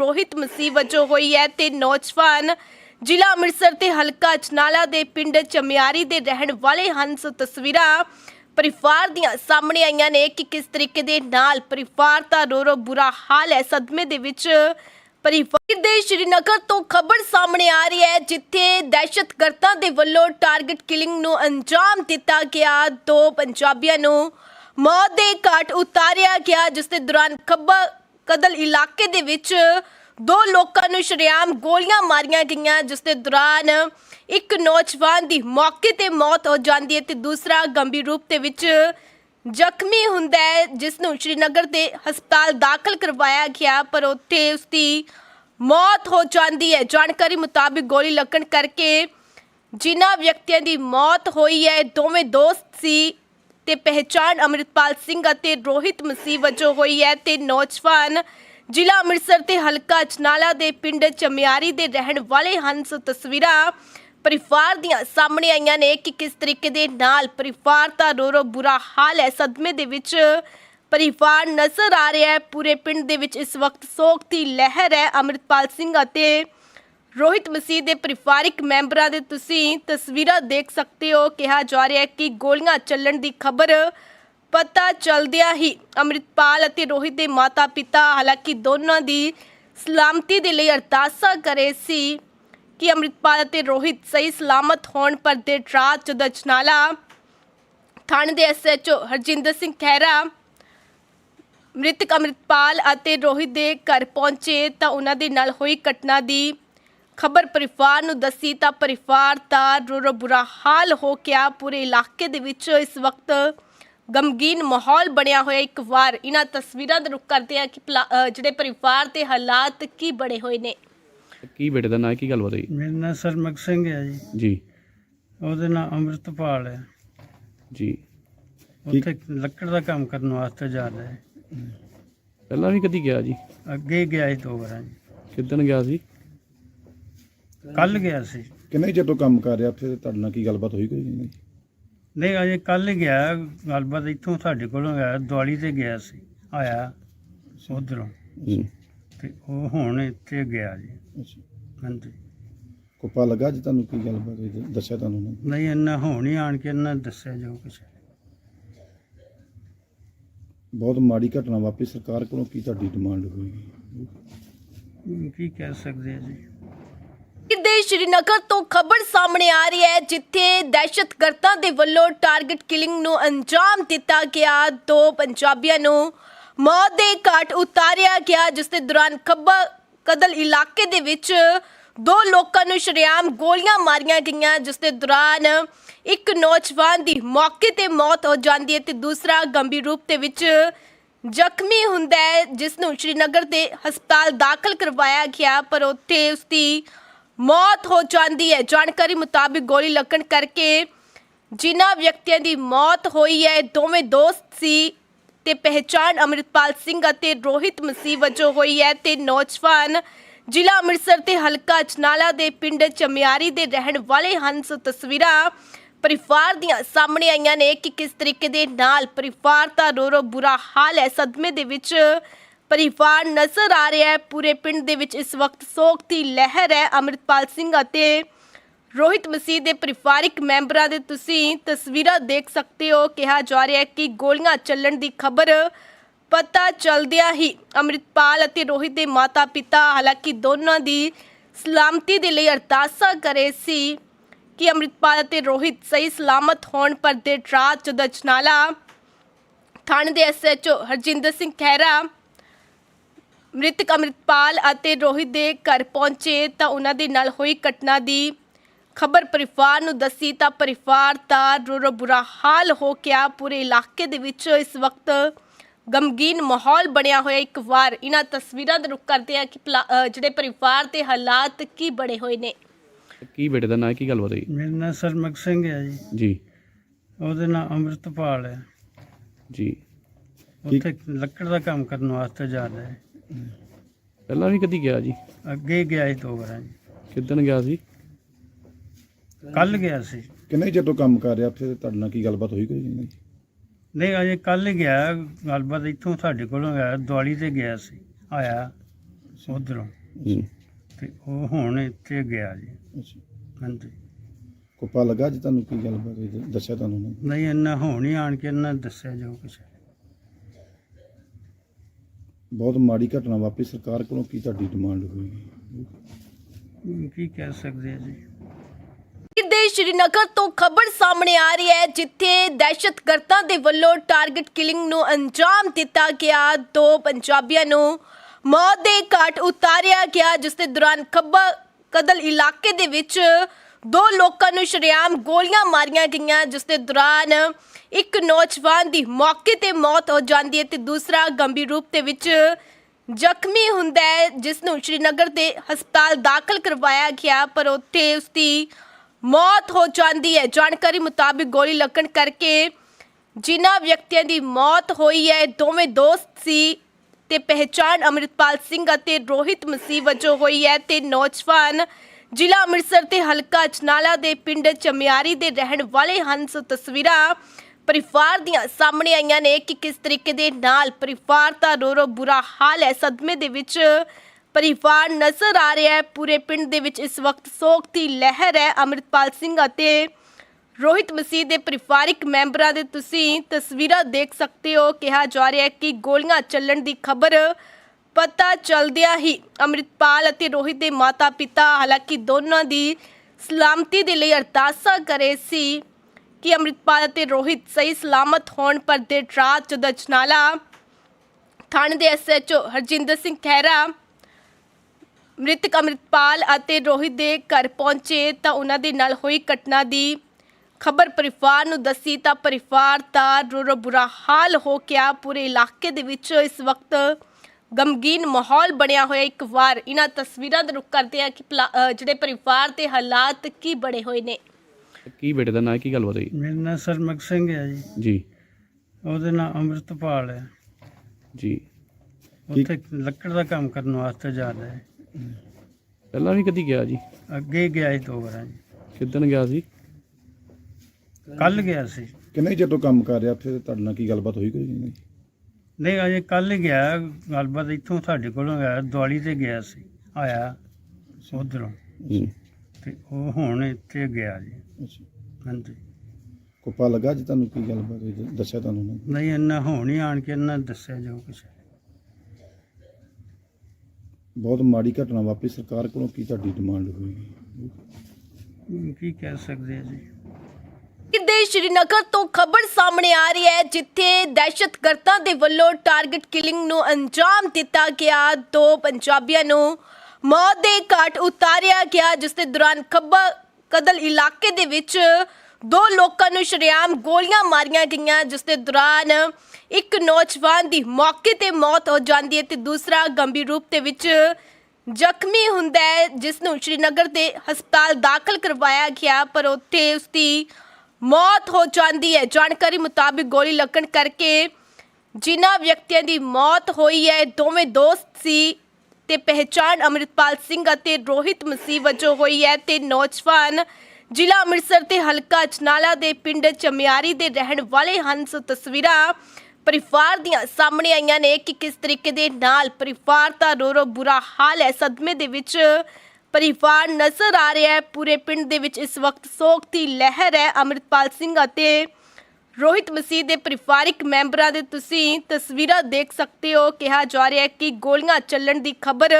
ਰੋਹਿਤ ਮਸੀਹ ਵਜੋਂ ਹੋਈ ਹੈ ਤੇ ਨੌਜਵਾਨ ਜ਼ਿਲ੍ਹਾ ਅੰਮ੍ਰਿਤਸਰ ਤੇ ਹਲਕਾ ਚਨਾਲਾ ਦੇ ਪਿੰਡ ਚਮਿਆਰੀ ਦੇ ਰਹਿਣ ਵਾਲੇ ਹਨ। ਸੋ ਤਸਵੀਰਾਂ ਪਰਿਵਾਰ ਦੀਆਂ ਸਾਹਮਣੇ ਆਈਆਂ ਨੇ ਕਿ ਕਿਸ ਤਰੀਕੇ ਦੇ ਨਾਲ ਪਰਿਵਾਰ ਦਾ ਰੋ ਰੋ ਬੁਰਾ ਹਾਲ ਹੈ। ਸਦਮੇ ਦੇ ਵਿੱਚ ਪਰਿਵਾਰ ਦੇ ਸ਼੍ਰੀਨਗਰ ਤੋਂ ਖਬਰ ਸਾਹਮਣੇ ਆ ਰਹੀ ਹੈ, ਜਿੱਥੇ ਦਹਿਸ਼ਤਗਰਦਾਂ ਦੇ ਵੱਲੋਂ ਟਾਰਗੇਟ ਕਿਲਿੰਗ ਨੂੰ ਅੰਜਾਮ ਦਿੱਤਾ ਗਿਆ। ਦੋ ਪੰਜਾਬੀਆਂ ਨੂੰ ਮੌਤ ਦੇ ਘਾਟ ਉਤਾਰਿਆ ਗਿਆ, ਜਿਸ ਦੇ ਦੌਰਾਨ ਖੱਬਾ ਕਦਲ ਇਲਾਕੇ ਦੇ ਵਿੱਚ ਦੋ ਲੋਕਾਂ ਨੂੰ ਸ਼ਰੇਆਮ ਗੋਲੀਆਂ ਮਾਰੀਆਂ ਗਈਆਂ, ਜਿਸ ਦੇ ਦੌਰਾਨ ਇੱਕ ਨੌਜਵਾਨ ਦੀ ਮੌਕੇ ਤੇ ਮੌਤ ਹੋ ਜਾਂਦੀ ਹੈ ਤੇ ਦੂਸਰਾ ਗੰਭੀਰ ਰੂਪ ਦੇ ਵਿੱਚ ਜ਼ਖਮੀ ਹੁੰਦਾ ਹੈ, ਜਿਸ ਨੂੰ ਸ਼੍ਰੀਨਗਰ ਦੇ ਹਸਪਤਾਲ ਦਾਖਲ ਕਰਵਾਇਆ ਗਿਆ, ਪਰ ਉੱਥੇ ਉਸ ਦੀ ਮੌਤ ਹੋ ਜਾਂਦੀ ਹੈ। ਜਾਣਕਾਰੀ ਮੁਤਾਬਿਕ ਗੋਲੀ ਲੱਗਣ ਕਰਕੇ ਜਿਨ੍ਹਾਂ ਵਿਅਕਤੀਆਂ ਦੀ ਮੌਤ ਹੋਈ ਹੈ ਦੋਵੇਂ ਦੋਸਤ ਸੀ। ਤੇ ਪਹਿਚਾਣ ਅਮਰਿਤਪਾਲ ਸਿੰਘ ਅਤੇ ਰੋਹਿਤ ਮਸੀਹ ਵਜੋਂ ਹੋਈ ਹੈ ਤੇ ਨੌਜਵਾਨ ਜ਼ਿਲ੍ਹਾ ਅੰਮ੍ਰਿਤਸਰ ਤੇ ਹਲਕਾ ਚਨਾਲਾ ਦੇ ਪਿੰਡ ਚਮਿਆਰੀ ਦੇ ਰਹਿਣ ਵਾਲੇ ਹਨ। ਸੋ ਤਸਵੀਰਾਂ ਪਰਿਵਾਰ ਦੀਆਂ ਸਾਹਮਣੇ ਆਈਆਂ ਨੇ ਕਿ ਕਿਸ ਤਰੀਕੇ ਦੇ ਨਾਲ ਪਰਿਵਾਰ ਦਾ ਰੋ ਰੋ ਬੁਰਾ ਹਾਲ ਹੈ। ਸਦਮੇ ਦੇ ਵਿੱਚ ਪਰਿਵਾਰ ਨਜ਼ਰ ਆ ਰਿਹਾ ਹੈ। ਪੂਰੇ ਪਿੰਡ ਦੇ ਵਿੱਚ ਇਸ ਵਕਤ ਸੋਗ ਦੀ ਲਹਿਰ ਹੈ। ਅਮਰਿਤਪਾਲ ਸਿੰਘ ਅਤੇ ਰੋਹਿਤ ਮਸੀਹ ਦੇ ਪਰਿਵਾਰਿਕ ਮੈਂਬਰਾਂ ਦੇ ਤੁਸੀਂ ਤਸਵੀਰਾਂ ਦੇਖ ਸਕਦੇ ਹੋ। ਕਿਹਾ ਜਾ ਰਿਹਾ ਹੈ ਕਿ ਗੋਲੀਆਂ ਚੱਲਣ ਦੀ ਖਬਰ ਪਤਾ ਚਲਦਿਆਂ ਹੀ ਅਮਰਿਤਪਾਲ ਅਤੇ ਰੋਹਿਤ ਦੇ ਮਾਤਾ-ਪਿਤਾ ਹਾਲਾਂਕਿ ਦੋਨਾਂ ਦੀ ਸਲਾਮਤੀ ਦੇ ਲਈ ਅਰਦਾਸਾਂ ਕਰੇ ਸੀ ਕਿ ਅਮਰਿਤਪਾਲ ਅਤੇ ਰੋਹਿਤ ਸਹੀ ਸਲਾਮਤ ਹੋਣ, ਪਰ ਦੇਰ ਰਾਤ ਜਦੋਂ ਅਜਨਾਲਾ ਥਾਣੇ ਦੇ ਐਸਐਚਓ ਹਰਜਿੰਦਰ ਸਿੰਘ ਖਹਿਰਾ, ਮ੍ਰਿਤਕ ਅਮਰਿਤਪਾਲ ਅਤੇ ਰੋਹਿਤ ਦੇ ਘਰ ਪਹੁੰਚੇ ਤਾਂ ਉਹਨਾਂ ਦੇ ਨਾਲ ਹੋਈ ਘਟਨਾ ਦੀ ਖਬਰ ਪਰਿਵਾਰ ਨੂੰ ਦੱਸੀ ਤਾਂ ਪਰਿਵਾਰ ਦਾ ਰੋ ਰੋ ਬੁਰਾ ਹਾਲ ਹੋ ਗਿਆ। ਪੂਰੇ ਇਲਾਕੇ ਦੇ ਵਿੱਚ ਇਸ ਵਕਤ ਗਮਗੀਨ ਮਾਹੌਲ ਬਣਿਆ ਹੋਇਆ। ਇੱਕ ਵਾਰ ਇਹਨਾਂ ਤਸਵੀਰਾਂ ਦਾ ਰੁਖ ਕਰਦੇ ਆ ਕਿ ਪਲਾ- ਜਿਹੜੇ ਪਰਿਵਾਰ ਦੇ ਹਾਲਾਤ ਕੀ ਬਣੇ ਹੋਏ ਨੇ। ਕੀ ਬੇਟੇ ਦਾ ਨਾਂ ਹੈ? ਕੀ ਗੱਲਬਾਤ ਹੋਈ? ਮੇਰਾ ਨਾਂ ਸਰਮਕ ਸਿੰਘ ਹੈ ਜੀ। ਜੀ। ਉਹਦੇ ਨਾਂ ਅੰਮ੍ਰਿਤਪਾਲ ਹੈ। ਜੀ। ਉੱਥੇ ਲੱਕੜ ਦਾ ਕੰਮ ਕਰਨ ਵਾਸਤੇ ਜਾਂਦਾ ਹੈ। ਪਹਿਲਾਂ ਵੀ ਕਦੀ ਗਿਆ ਜੀ? ਅੱਗੇ ਗਿਆ ਸੀ ਦੋ ਵਾਰਾਂ। ਜੀ ਕਿੱਦਣ ਗਿਆ ਸੀ? ਕੱਲ ਗਿਆ ਸੀ। ਕਿੰਨੇ ਚਿਰ ਤੋਂ ਕੰਮ ਕਰ ਰਿਹਾ? ਉੱਥੇ ਤੇ ਤੁਹਾਡੇ ਨਾਲ ਕੀ ਗੱਲਬਾਤ ਹੋਈ ਕੋਈ? ਨਹੀਂ ਨਹੀਂ ਅਜੇ ਕੱਲ ਹੀ ਗਿਆ। ਗੱਲਬਾਤ ਇੱਥੋਂ ਸਾਡੇ ਕੋਲੋਂ ਗਿਆ। ਦਿਵਾਲੀ ਤੇ ਗਿਆ ਸੀ। ਆਇਆ ਉਧਰੋਂ। ਤੇ ਉਹ ਹੁਣ ਇੱਥੇ ਗਿਆ ਜੀ। ਅੱਛਾ। ਹਾਂਜੀ। ਕੋਪਾ ਲੱਗਾ ਜੀ ਤੁਹਾਨੂੰ ਕੀ ਗੱਲਬਾਤ ਹੋਈ? ਤੇ ਦੱਸਿਆ ਤੁਹਾਨੂੰ ਨੇ? ਨਹੀਂ ਇੰਨਾ ਹੁਣ ਹੀ ਆਣ ਕੇ ਇਹਨਾਂ ਨੇ ਦੱਸਿਆ ਜੋ ਕੁਛ ਬਹੁਤ ਮਾੜੀ ਘਟਨਾ ਵਾਪਰੀ। ਸਰਕਾਰ ਕੋਲੋਂ ਕੀ ਤੁਹਾਡੀ ਡਿਮਾਂਡ ਹੋਈ? ਕੀ ਕਹਿ ਸਕਦੇ ਆ ਜੀ? ਦੇ ਸ਼੍ਰੀਨਗਰ ਤੋਂ ਖਬਰ ਸਾਹਮਣੇ ਆ ਰਹੀ ਹੈ, ਜਿੱਥੇ ਦਹਿਸ਼ਤਗਰਦਾਂ ਦੇ ਵੱਲੋਂ ਟਾਰਗੇਟ ਕਿਲਿੰਗ ਨੂੰ ਅੰਜਾਮ ਦਿੱਤਾ ਗਿਆ। ਦੋ ਪੰਜਾਬੀਆਂ ਨੂੰ ਮੌਤ ਦੇ ਘਾਟ ਉਤਾਰਿਆ ਗਿਆ, ਜਿਸ ਦੇ ਦੌਰਾਨ ਖੱਬਾ ਕਦਲ ਇਲਾਕੇ ਦੇ ਵਿੱਚ ਦੋ ਲੋਕਾਂ ਨੂੰ ਸ਼ਰੇਆਮ ਗੋਲੀਆਂ ਮਾਰੀਆਂ ਗਈਆਂ, ਜਿਸ ਦੇ ਦੌਰਾਨ ਇੱਕ ਨੌਜਵਾਨ ਦੀ ਮੌਕੇ ਤੇ ਮੌਤ ਹੋ ਜਾਂਦੀ ਹੈ ਤੇ ਦੂਸਰਾ ਗੰਭੀਰ ਰੂਪ ਦੇ ਵਿੱਚ ਜ਼ਖਮੀ ਹੁੰਦਾ ਹੈ, ਜਿਸ ਨੂੰ ਸ਼੍ਰੀਨਗਰ ਦੇ ਹਸਪਤਾਲ ਦਾਖਲ ਕਰਵਾਇਆ ਗਿਆ, ਪਰ ਉੱਥੇ ਉਸ ਦੀ ਮੌਤ ਹੋ ਜਾਂਦੀ ਹੈ। ਜਾਣਕਾਰੀ ਮੁਤਾਬਿਕ ਗੋਲੀ ਲੱਗਣ ਕਰਕੇ ਜਿਨ੍ਹਾਂ ਵਿਅਕਤੀਆਂ ਦੀ ਮੌਤ ਹੋਈ ਹੈ ਦੋਵੇਂ ਦੋਸਤ ਸੀ ਤੇ ਪਹਿਚਾਣ ਅਮਰਿਤਪਾਲ ਸਿੰਘ ਅਤੇ ਰੋਹਿਤ ਮਸੀਹ ਵਜੋਂ ਹੋਈ ਹੈ ਤੇ ਨੌਜਵਾਨ ਜ਼ਿਲ੍ਹਾ ਅੰਮ੍ਰਿਤਸਰ ਤੇ ਹਲਕਾ ਚਨਾਲਾ ਦੇ ਪਿੰਡ ਚਮਿਆਰੀ ਦੇ ਰਹਿਣ ਵਾਲੇ ਹਨ। ਸੋ ਤਸਵੀਰਾਂ ਪਰਿਵਾਰ ਦੀਆਂ ਸਾਹਮਣੇ ਆਈਆਂ ਨੇ ਕਿ ਕਿਸ ਤਰੀਕੇ ਦੇ ਨਾਲ ਪਰਿਵਾਰ ਦਾ ਰੋ ਰੋ ਬੁਰਾ ਹਾਲ ਹੈ। ਸਦਮੇ ਦੇ ਵਿੱਚ ਪਰਿਵਾਰ ਨਜ਼ਰ ਆ ਰਿਹਾ ਹੈ। ਪੂਰੇ ਪਿੰਡ ਦੇ ਵਿੱਚ ਇਸ ਵਕਤ ਸੋਗ ਦੀ ਲਹਿਰ ਹੈ। ਅਮਰਿਤਪਾਲ ਸਿੰਘ ਅਤੇ ਰੋਹਿਤ ਮਸੀਹ ਦੇ ਪਰਿਵਾਰਿਕ ਮੈਂਬਰਾਂ ਦੇ ਤੁਸੀਂ ਤਸਵੀਰਾਂ ਦੇਖ ਸਕਦੇ ਹੋ। ਕਿਹਾ ਜਾ ਰਿਹਾ ਹੈ ਕਿ ਗੋਲੀਆਂ ਚੱਲਣ ਦੀ ਖਬਰ ਪਤਾ ਚਲਦਿਆਂ ਹੀ ਅਮਰਿਤਪਾਲ ਅਤੇ ਰੋਹਿਤ ਦੇ ਮਾਤਾ-ਪਿਤਾ ਹਾਲਾਂਕਿ ਦੋਨਾਂ ਦੀ ਸਲਾਮਤੀ ਦੇ ਲਈ ਅਰਦਾਸਾਂ ਕਰੇ ਸੀ ਕਿ ਅਮਰਿਤਪਾਲ ਅਤੇ ਰੋਹਿਤ ਸਹੀ ਸਲਾਮਤ ਹੋਣ, ਪਰ ਦੇਰ ਰਾਤ ਜਦੋਂ ਥਾਣੇ ਦੇ ਐਸਐਚਓ ਹਰਜਿੰਦਰ ਸਿੰਘ ਖਹਿਰਾ ਮ੍ਰਿਤਕ ਅਮਰਿਤਪਾਲ ਅਤੇ ਰੋਹਿਤ ਦੇ ਘਰ ਪਹੁੰਚੇ ਤਾਂ ਉਹਨਾਂ ਦੇ ਨਾਲ ਹੋਈ ਘਟਨਾ ਦੀ ਖਬਰ ਪਰਿਵਾਰ ਨੂੰ ਦੱਸੀ ਤਾਂ ਪਰਿਵਾਰ ਦਾ ਰੋ ਰੋ ਬੁਰਾ ਹਾਲ ਹੋ ਗਿਆ। ਪੂਰੇ ਇਲਾਕੇ ਦੇ ਵਿੱਚ ਇਸ ਵਕਤ ਗਮਗੀਨ ਮਾਹੌਲ ਬਣਿਆ ਹੋਇਆ ਇੱਕ ਵਾਰ। ਇਹਨਾਂ ਤਸਵੀਰਾਂ ਦਾ ਰੁਖ ਕਰਦੇ ਆ ਕਿ ਪਲਾ- ਜਿਹੜੇ ਪਰਿਵਾਰ ਦੇ ਹਾਲਾਤ ਕੀ ਬਣੇ ਹੋਏ ਨੇ। ਕੀ ਬੇਟੇ ਦਾ ਨਾਂ ਹੈ? ਕੀ ਗੱਲਬਾਤ ਹੋਈ? ਮੇਰਾ ਨਾਂ ਸਰਮਕ ਸਿੰਘ ਹੈ ਜੀ। ਜੀ। ਉਹਦੇ ਨਾਂ ਅੰਮ੍ਰਿਤਪਾਲ ਹੈ। ਜੀ। ਉੱਥੇ ਲੱਕੜ ਦਾ ਕੰਮ ਕਰਨ ਵਾਸਤੇ ਜਾਂਦਾ ਹੈ। ਪਹਿਲਾਂ ਵੀ ਕਦੀ ਗਿਆ ਜੀ? ਅੱਗੇ ਗਿਆ ਸੀ ਦੋ ਵਾਰਾਂ ਜੀ ਕਿੱਦਣ ਗਿਆ ਸੀ? ਕੱਲ ਗਿਆ ਸੀ। ਕਿੰਨੇ ਚਿਰ ਤੋਂ ਕੰਮ ਕਰ ਰਿਹਾ ਉੱਥੇ? ਤੇ ਤੁਹਾਡੇ ਨਾਲ ਕੀ ਗੱਲਬਾਤ ਹੋਈ ਕੋਈ ਨਹੀਂ ਨਹੀਂ ਅਜੇ ਕੱਲ ਹੀ ਗਿਆ। ਗੱਲਬਾਤ ਇੱਥੋਂ ਸਾਡੇ ਕੋਲੋਂ ਗਿਆ ਦਿਵਾਲੀ ਤੇ ਗਿਆ ਸੀ ਆਇਆ ਉਧਰੋਂ। ਜੀ ਤੇ ਉਹ ਹੁਣ ਇੱਥੇ ਗਿਆ ਜੀ। ਅੱਛਾ। ਹਾਂਜੀ। ਕੋਪਾ ਲੱਗਾ ਜੀ ਤੁਹਾਨੂੰ ਕੀ ਗੱਲਬਾਤ ਹੋਈ? ਦੱਸਿਆ ਤੁਹਾਨੂੰ ਉਹਨਾਂ? ਨਹੀਂ ਇੰਨਾ ਹੁਣ ਹੀ ਆਣ ਕੇ ਇਹਨਾਂ ਦੱਸਿਆ ਜੋ ਕੁਛ ਬਹੁਤ ਮਾੜੀ ਘਟਨਾ ਵਾਪਰੀ ਸਰਕਾਰ ਕੋਲੋਂ ਕੀ ਤੁਹਾਡੀ ਡਿਮਾਂਡ ਹੋਈ? ਹੁਣ ਕੀ ਕਹਿ ਸਕਦੇ ਆ ਜੀ? ਦੇ ਸ਼੍ਰੀਨਗਰ ਤੋਂ ਖਬਰ ਸਾਹਮਣੇ ਆ ਰਹੀ ਹੈ ਜਿੱਥੇ ਦਹਿਸ਼ਤਗਰਦਾਂ ਦੇ ਵੱਲੋਂ ਟਾਰਗੇਟ ਕਿਲਿੰਗ ਨੂੰ ਅੰਜਾਮ ਦਿੱਤਾ ਗਿਆ। ਦੋ ਪੰਜਾਬੀਆਂ ਨੂੰ ਮੌਤ ਦੇ ਘਾਟ ਉਤਾਰਿਆ ਗਿਆ ਜਿਸ ਦੇ ਦੌਰਾਨ ਖੱਬਾ ਕਦਲ ਇਲਾਕੇ ਦੇ ਵਿੱਚ ਦੋ ਲੋਕਾਂ ਨੂੰ ਸ਼ਰੇਆਮ ਗੋਲੀਆਂ ਮਾਰੀਆਂ ਗਈਆਂ, ਜਿਸ ਦੇ ਦੌਰਾਨ ਇੱਕ ਨੌਜਵਾਨ ਦੀ ਮੌਕੇ ਤੇ ਮੌਤ ਹੋ ਜਾਂਦੀ ਹੈ ਤੇ ਦੂਸਰਾ ਗੰਭੀਰ ਰੂਪ ਦੇ ਵਿੱਚ ਜ਼ਖਮੀ ਹੁੰਦਾ ਹੈ, ਜਿਸ ਨੂੰ ਸ਼੍ਰੀਨਗਰ ਦੇ ਹਸਪਤਾਲ ਦਾਖਲ ਕਰਵਾਇਆ ਗਿਆ, ਪਰ ਉੱਥੇ ਉਸ ਦੀ ਮੌਤ ਹੋ ਜਾਂਦੀ ਹੈ। ਜਾਣਕਾਰੀ ਮੁਤਾਬਿਕ ਗੋਲੀ ਲੱਗਣ ਕਰਕੇ ਜਿਨ੍ਹਾਂ ਵਿਅਕਤੀਆਂ ਦੀ ਮੌਤ ਹੋਈ ਹੈ ਦੋਵੇਂ ਦੋਸਤ ਸੀ ਤੇ ਪਹਿਚਾਣ ਅਮਰਿਤਪਾਲ ਸਿੰਘ ਅਤੇ ਰੋਹਿਤ ਮਸੀਹ ਵਜੋਂ ਹੋਈ ਹੈ ਤੇ ਨੌਜਵਾਨ ਜ਼ਿਲ੍ਹਾ ਅੰਮ੍ਰਿਤਸਰ ਤੇ ਹਲਕਾ ਚਨਾਲਾ ਦੇ ਪਿੰਡ ਚਮਿਆਰੀ ਦੇ ਰਹਿਣ ਵਾਲੇ ਹਨ। ਸੋ ਤਸਵੀਰਾਂ ਪਰਿਵਾਰ ਦੀਆਂ ਸਾਹਮਣੇ ਆਈਆਂ ਨੇ ਕਿ ਕਿਸ ਤਰੀਕੇ ਦੇ ਨਾਲ ਪਰਿਵਾਰ ਦਾ ਰੋ ਰੋ ਬੁਰਾ ਹਾਲ ਹੈ। ਸਦਮੇ ਦੇ ਵਿੱਚ ਪਰਿਵਾਰ ਨਜ਼ਰ ਆ ਰਿਹਾ ਹੈ। ਪੂਰੇ ਪਿੰਡ ਦੇ ਵਿੱਚ ਇਸ ਵਕਤ ਸੋਗ ਦੀ ਲਹਿਰ ਹੈ। ਅਮਰਿਤਪਾਲ ਸਿੰਘ ਅਤੇ ਰੋਹਿਤ ਮਸੀਹ ਦੇ ਪਰਿਵਾਰਿਕ ਮੈਂਬਰਾਂ ਦੇ ਤੁਸੀਂ ਤਸਵੀਰਾਂ ਦੇਖ ਸਕਦੇ ਹੋ। ਕਿਹਾ ਜਾ ਰਿਹਾ ਹੈ ਕਿ ਗੋਲੀਆਂ ਚੱਲਣ ਦੀ ਖਬਰ ਪਤਾ ਚਲਦਿਆਂ ਹੀ ਅਮਰਿਤਪਾਲ ਅਤੇ ਰੋਹਿਤ ਦੇ ਮਾਤਾ-ਪਿਤਾ ਹਾਲਾਂਕਿ ਦੋਨਾਂ ਦੀ ਸਲਾਮਤੀ ਦੇ ਲਈ ਅਰਦਾਸਾਂ ਕਰੇ ਸੀ ਕਿ ਅਮਰਿਤਪਾਲ ਅਤੇ ਰੋਹਿਤ ਸਹੀ ਸਲਾਮਤ ਹੋਣ, ਪਰ ਦੇਰ ਰਾਤ ਜਦੋਂ ਅਜਨਾਲਾ ਥਾਣੇ ਦੇ ਐਸਐਚਓ ਹਰਜਿੰਦਰ ਸਿੰਘ ਖਹਿਰਾ, ਮ੍ਰਿਤਕ ਅਮਰਿਤਪਾਲ ਅਤੇ ਰੋਹਿਤ ਦੇ ਘਰ ਪਹੁੰਚੇ ਤਾਂ ਉਹਨਾਂ ਦੇ ਨਾਲ ਹੋਈ ਘਟਨਾ ਦੀ ਖਬਰ ਪਰਿਵਾਰ ਨੂੰ ਦੱਸੀ ਤਾਂ ਪਰਿਵਾਰ ਦਾ ਰੋ ਰੋ ਬੁਰਾ ਹਾਲ ਹੋ ਗਿਆ। ਪੂਰੇ ਇਲਾਕੇ ਦੇ ਵਿੱਚ ਇਸ ਵਕਤ ਗਮਗੀਨ ਮਾਹੌਲ ਬਣਿਆ ਹੋਇਆ ਇੱਕ ਵਾਰ। ਇਹਨਾਂ ਤਸਵੀਰਾਂ ਦਾ ਰੁਖ ਕਰਦੇ ਆ ਕਿ ਅ, ਜਿਹੜੇ ਪਰਿਵਾਰ ਦੇ ਹਾਲਾਤ ਕੀ ਬੜੇ ਹੋਏ ਨੇ। ਕੀ ਬੇਟੇ ਦਾ ਨਾਂ ਹੈ ਕੀ ਗੱਲਬਾਤ ਹੋਈ? ਮੇਰਾ ਨਾਂ ਸਰਮਕ ਸਿੰਘ ਹੈ ਜੀ। ਜੀ। ਉਹਦੇ ਨਾਂ ਅੰਮ੍ਰਿਤਪਾਲ ਹੈ। ਜੀ। ਉੱਥੇ ਲੱਕੜ ਦਾ ਕੰਮ ਕਰਨ ਵਾਸਤੇ ਜਾਂਦਾ ਹੈ। ਪਹਿਲਾਂ ਵੀ ਕਦੀ ਗਿਆ ਜੀ? ਅੱਗੇ ਗਿਆ ਸੀ ਦੋ ਵਾਰਾਂ ਜੀ। ਕਿੱਦਣ ਗਿਆ ਸੀ? ਕੱਲ ਗਿਆ ਸੀ। ਕਿੰਨੇ ਚਿਰ ਤੋਂ ਕੰਮ ਕਰ ਰਿਹਾ? ਉੱਥੇ ਤੁਹਾਡੇ ਨਾਲ ਕੀ ਗੱਲਬਾਤ ਹੋਈ ਕੋਈ? ਨਹੀਂ ਨਹੀਂ ਅਜੇ ਕੱਲ ਗਿਆ ਗੱਲਬਾਤ ਇੱਥੋਂ ਸਾਡੇ ਕੋਲੋਂ ਗਿਆ ਦਿਵਾਲੀ ਤੇ ਗਿਆ ਸੀ ਆਇਆ ਉਧਰੋਂ। ਜੀ ਤੇ ਉਹ ਹੁਣ ਇੱਥੇ ਗਿਆ ਜੀ। ਅੱਛਾ। ਹਾਂਜੀ। ਕੋਪਾ ਲੱਗਾ ਜੀ ਤੁਹਾਨੂੰ ਕੀ ਗੱਲਬਾਤ ਹੋਈ ਦ- ਦੱਸਿਆ ਤੁਹਾਨੂੰ ਨੇ? ਨਹੀਂ ਇੰਨਾ ਹੁਣ ਆਣ ਕੇ ਇਹਨਾਂ ਦੱਸਿਆ ਜੋ ਕੁਛ। ਬਹੁਤ ਮਾੜੀ ਘਟਨਾ ਵਾਪਰੀ ਸਰਕਾਰ ਕੋਲੋਂ ਕੀ ਤੁਹਾਡੀ ਡਿਮਾਂਡ ਹੋਈ? ਕੀ ਕਹਿ ਸਕਦੇ ਆ ਜੀ? ਸ਼੍ਰੀਨਗਰ ਤੋਂ ਖਬਰ ਸਾਹਮਣੇ ਆ ਰਹੀ ਹੈ, ਜਿੱਥੇ ਦਹਿਸ਼ਤਗਰਦਾਂ ਦੇ ਵੱਲੋਂ ਟਾਰਗੇਟ ਕਿਲਿੰਗ ਨੂੰ ਅੰਜਾਮ ਦਿੱਤਾ ਗਿਆ। ਦੋ ਪੰਜਾਬੀਆਂ ਨੂੰ ਮੌਤ ਦੇ ਘਾਟ ਉਤਾਰਿਆ ਗਿਆ, ਜਿਸ ਦੇ ਦੌਰਾਨ ਖੱਬਾ ਕਦਲ ਇਲਾਕੇ ਦੇ ਵਿੱਚ ਦੋ ਲੋਕਾਂ ਨੂੰ ਸ਼ਰੇਆਮ ਗੋਲੀਆਂ ਮਾਰੀਆਂ ਗਈਆਂ, ਜਿਸ ਦੇ ਦੌਰਾਨ ਇੱਕ ਨੌਜਵਾਨ ਦੀ ਮੌਕੇ ਤੇ ਮੌਤ ਹੋ ਜਾਂਦੀ ਹੈ ਤੇ ਦੂਸਰਾ ਗੰਭੀਰ ਰੂਪ ਦੇ ਵਿੱਚ ਜ਼ਖਮੀ ਹੁੰਦਾ ਹੈ, ਜਿਸ ਨੂੰ ਸ਼੍ਰੀਨਗਰ ਦੇ ਹਸਪਤਾਲ ਦਾਖਲ ਕਰਵਾਇਆ ਗਿਆ, ਪਰ ਉੱਥੇ ਉਸ ਦੀ ਮੌਤ ਹੋ ਜਾਂਦੀ ਹੈ। ਜਾਣਕਾਰੀ ਮੁਤਾਬਿਕ ਗੋਲੀ ਲੱਗਣ ਕਰਕੇ ਜਿਨ੍ਹਾਂ ਵਿਅਕਤੀਆਂ ਦੀ ਮੌਤ ਹੋਈ ਹੈ ਦੋਵੇਂ ਦੋਸਤ ਸੀ ਤੇ ਪਹਿਚਾਣ ਅਮਰਿਤਪਾਲ ਸਿੰਘ ਅਤੇ ਰੋਹਿਤ ਮਸੀਹ ਵਜੋਂ ਹੋਈ ਹੈ ਤੇ ਨੌਜਵਾਨ ਜ਼ਿਲ੍ਹਾ ਅੰਮ੍ਰਿਤਸਰ ਤੇ ਹਲਕਾ ਚਨਾਲਾ ਦੇ ਪਿੰਡ ਚਮਿਆਰੀ ਦੇ ਰਹਿਣ ਵਾਲੇ ਹਨ। ਸੋ ਤਸਵੀਰਾਂ ਪਰਿਵਾਰ ਦੀਆਂ ਸਾਹਮਣੇ ਆਈਆਂ ਨੇ ਕਿ ਕਿਸ ਤਰੀਕੇ ਦੇ ਨਾਲ ਪਰਿਵਾਰ ਦਾ ਰੋ ਰੋ ਬੁਰਾ ਹਾਲ ਹੈ। ਸਦਮੇ ਦੇ ਵਿੱਚ ਪਰਿਵਾਰ ਨਜ਼ਰ ਆ ਰਿਹਾ ਹੈ। ਪੂਰੇ ਪਿੰਡ ਦੇ ਵਿੱਚ ਇਸ ਵਕਤ ਸੋਗ ਦੀ ਲਹਿਰ ਹੈ। ਅਮਰਿਤਪਾਲ ਸਿੰਘ ਅਤੇ ਰੋਹਿਤ ਮਸੀਹ ਦੇ ਪਰਿਵਾਰਿਕ ਮੈਂਬਰਾਂ ਦੇ ਤੁਸੀਂ ਤਸਵੀਰਾਂ ਦੇਖ ਸਕਦੇ ਹੋ। ਕਿਹਾ ਜਾ ਰਿਹਾ ਹੈ ਕਿ ਗੋਲੀਆਂ ਚੱਲਣ ਦੀ ਖਬਰ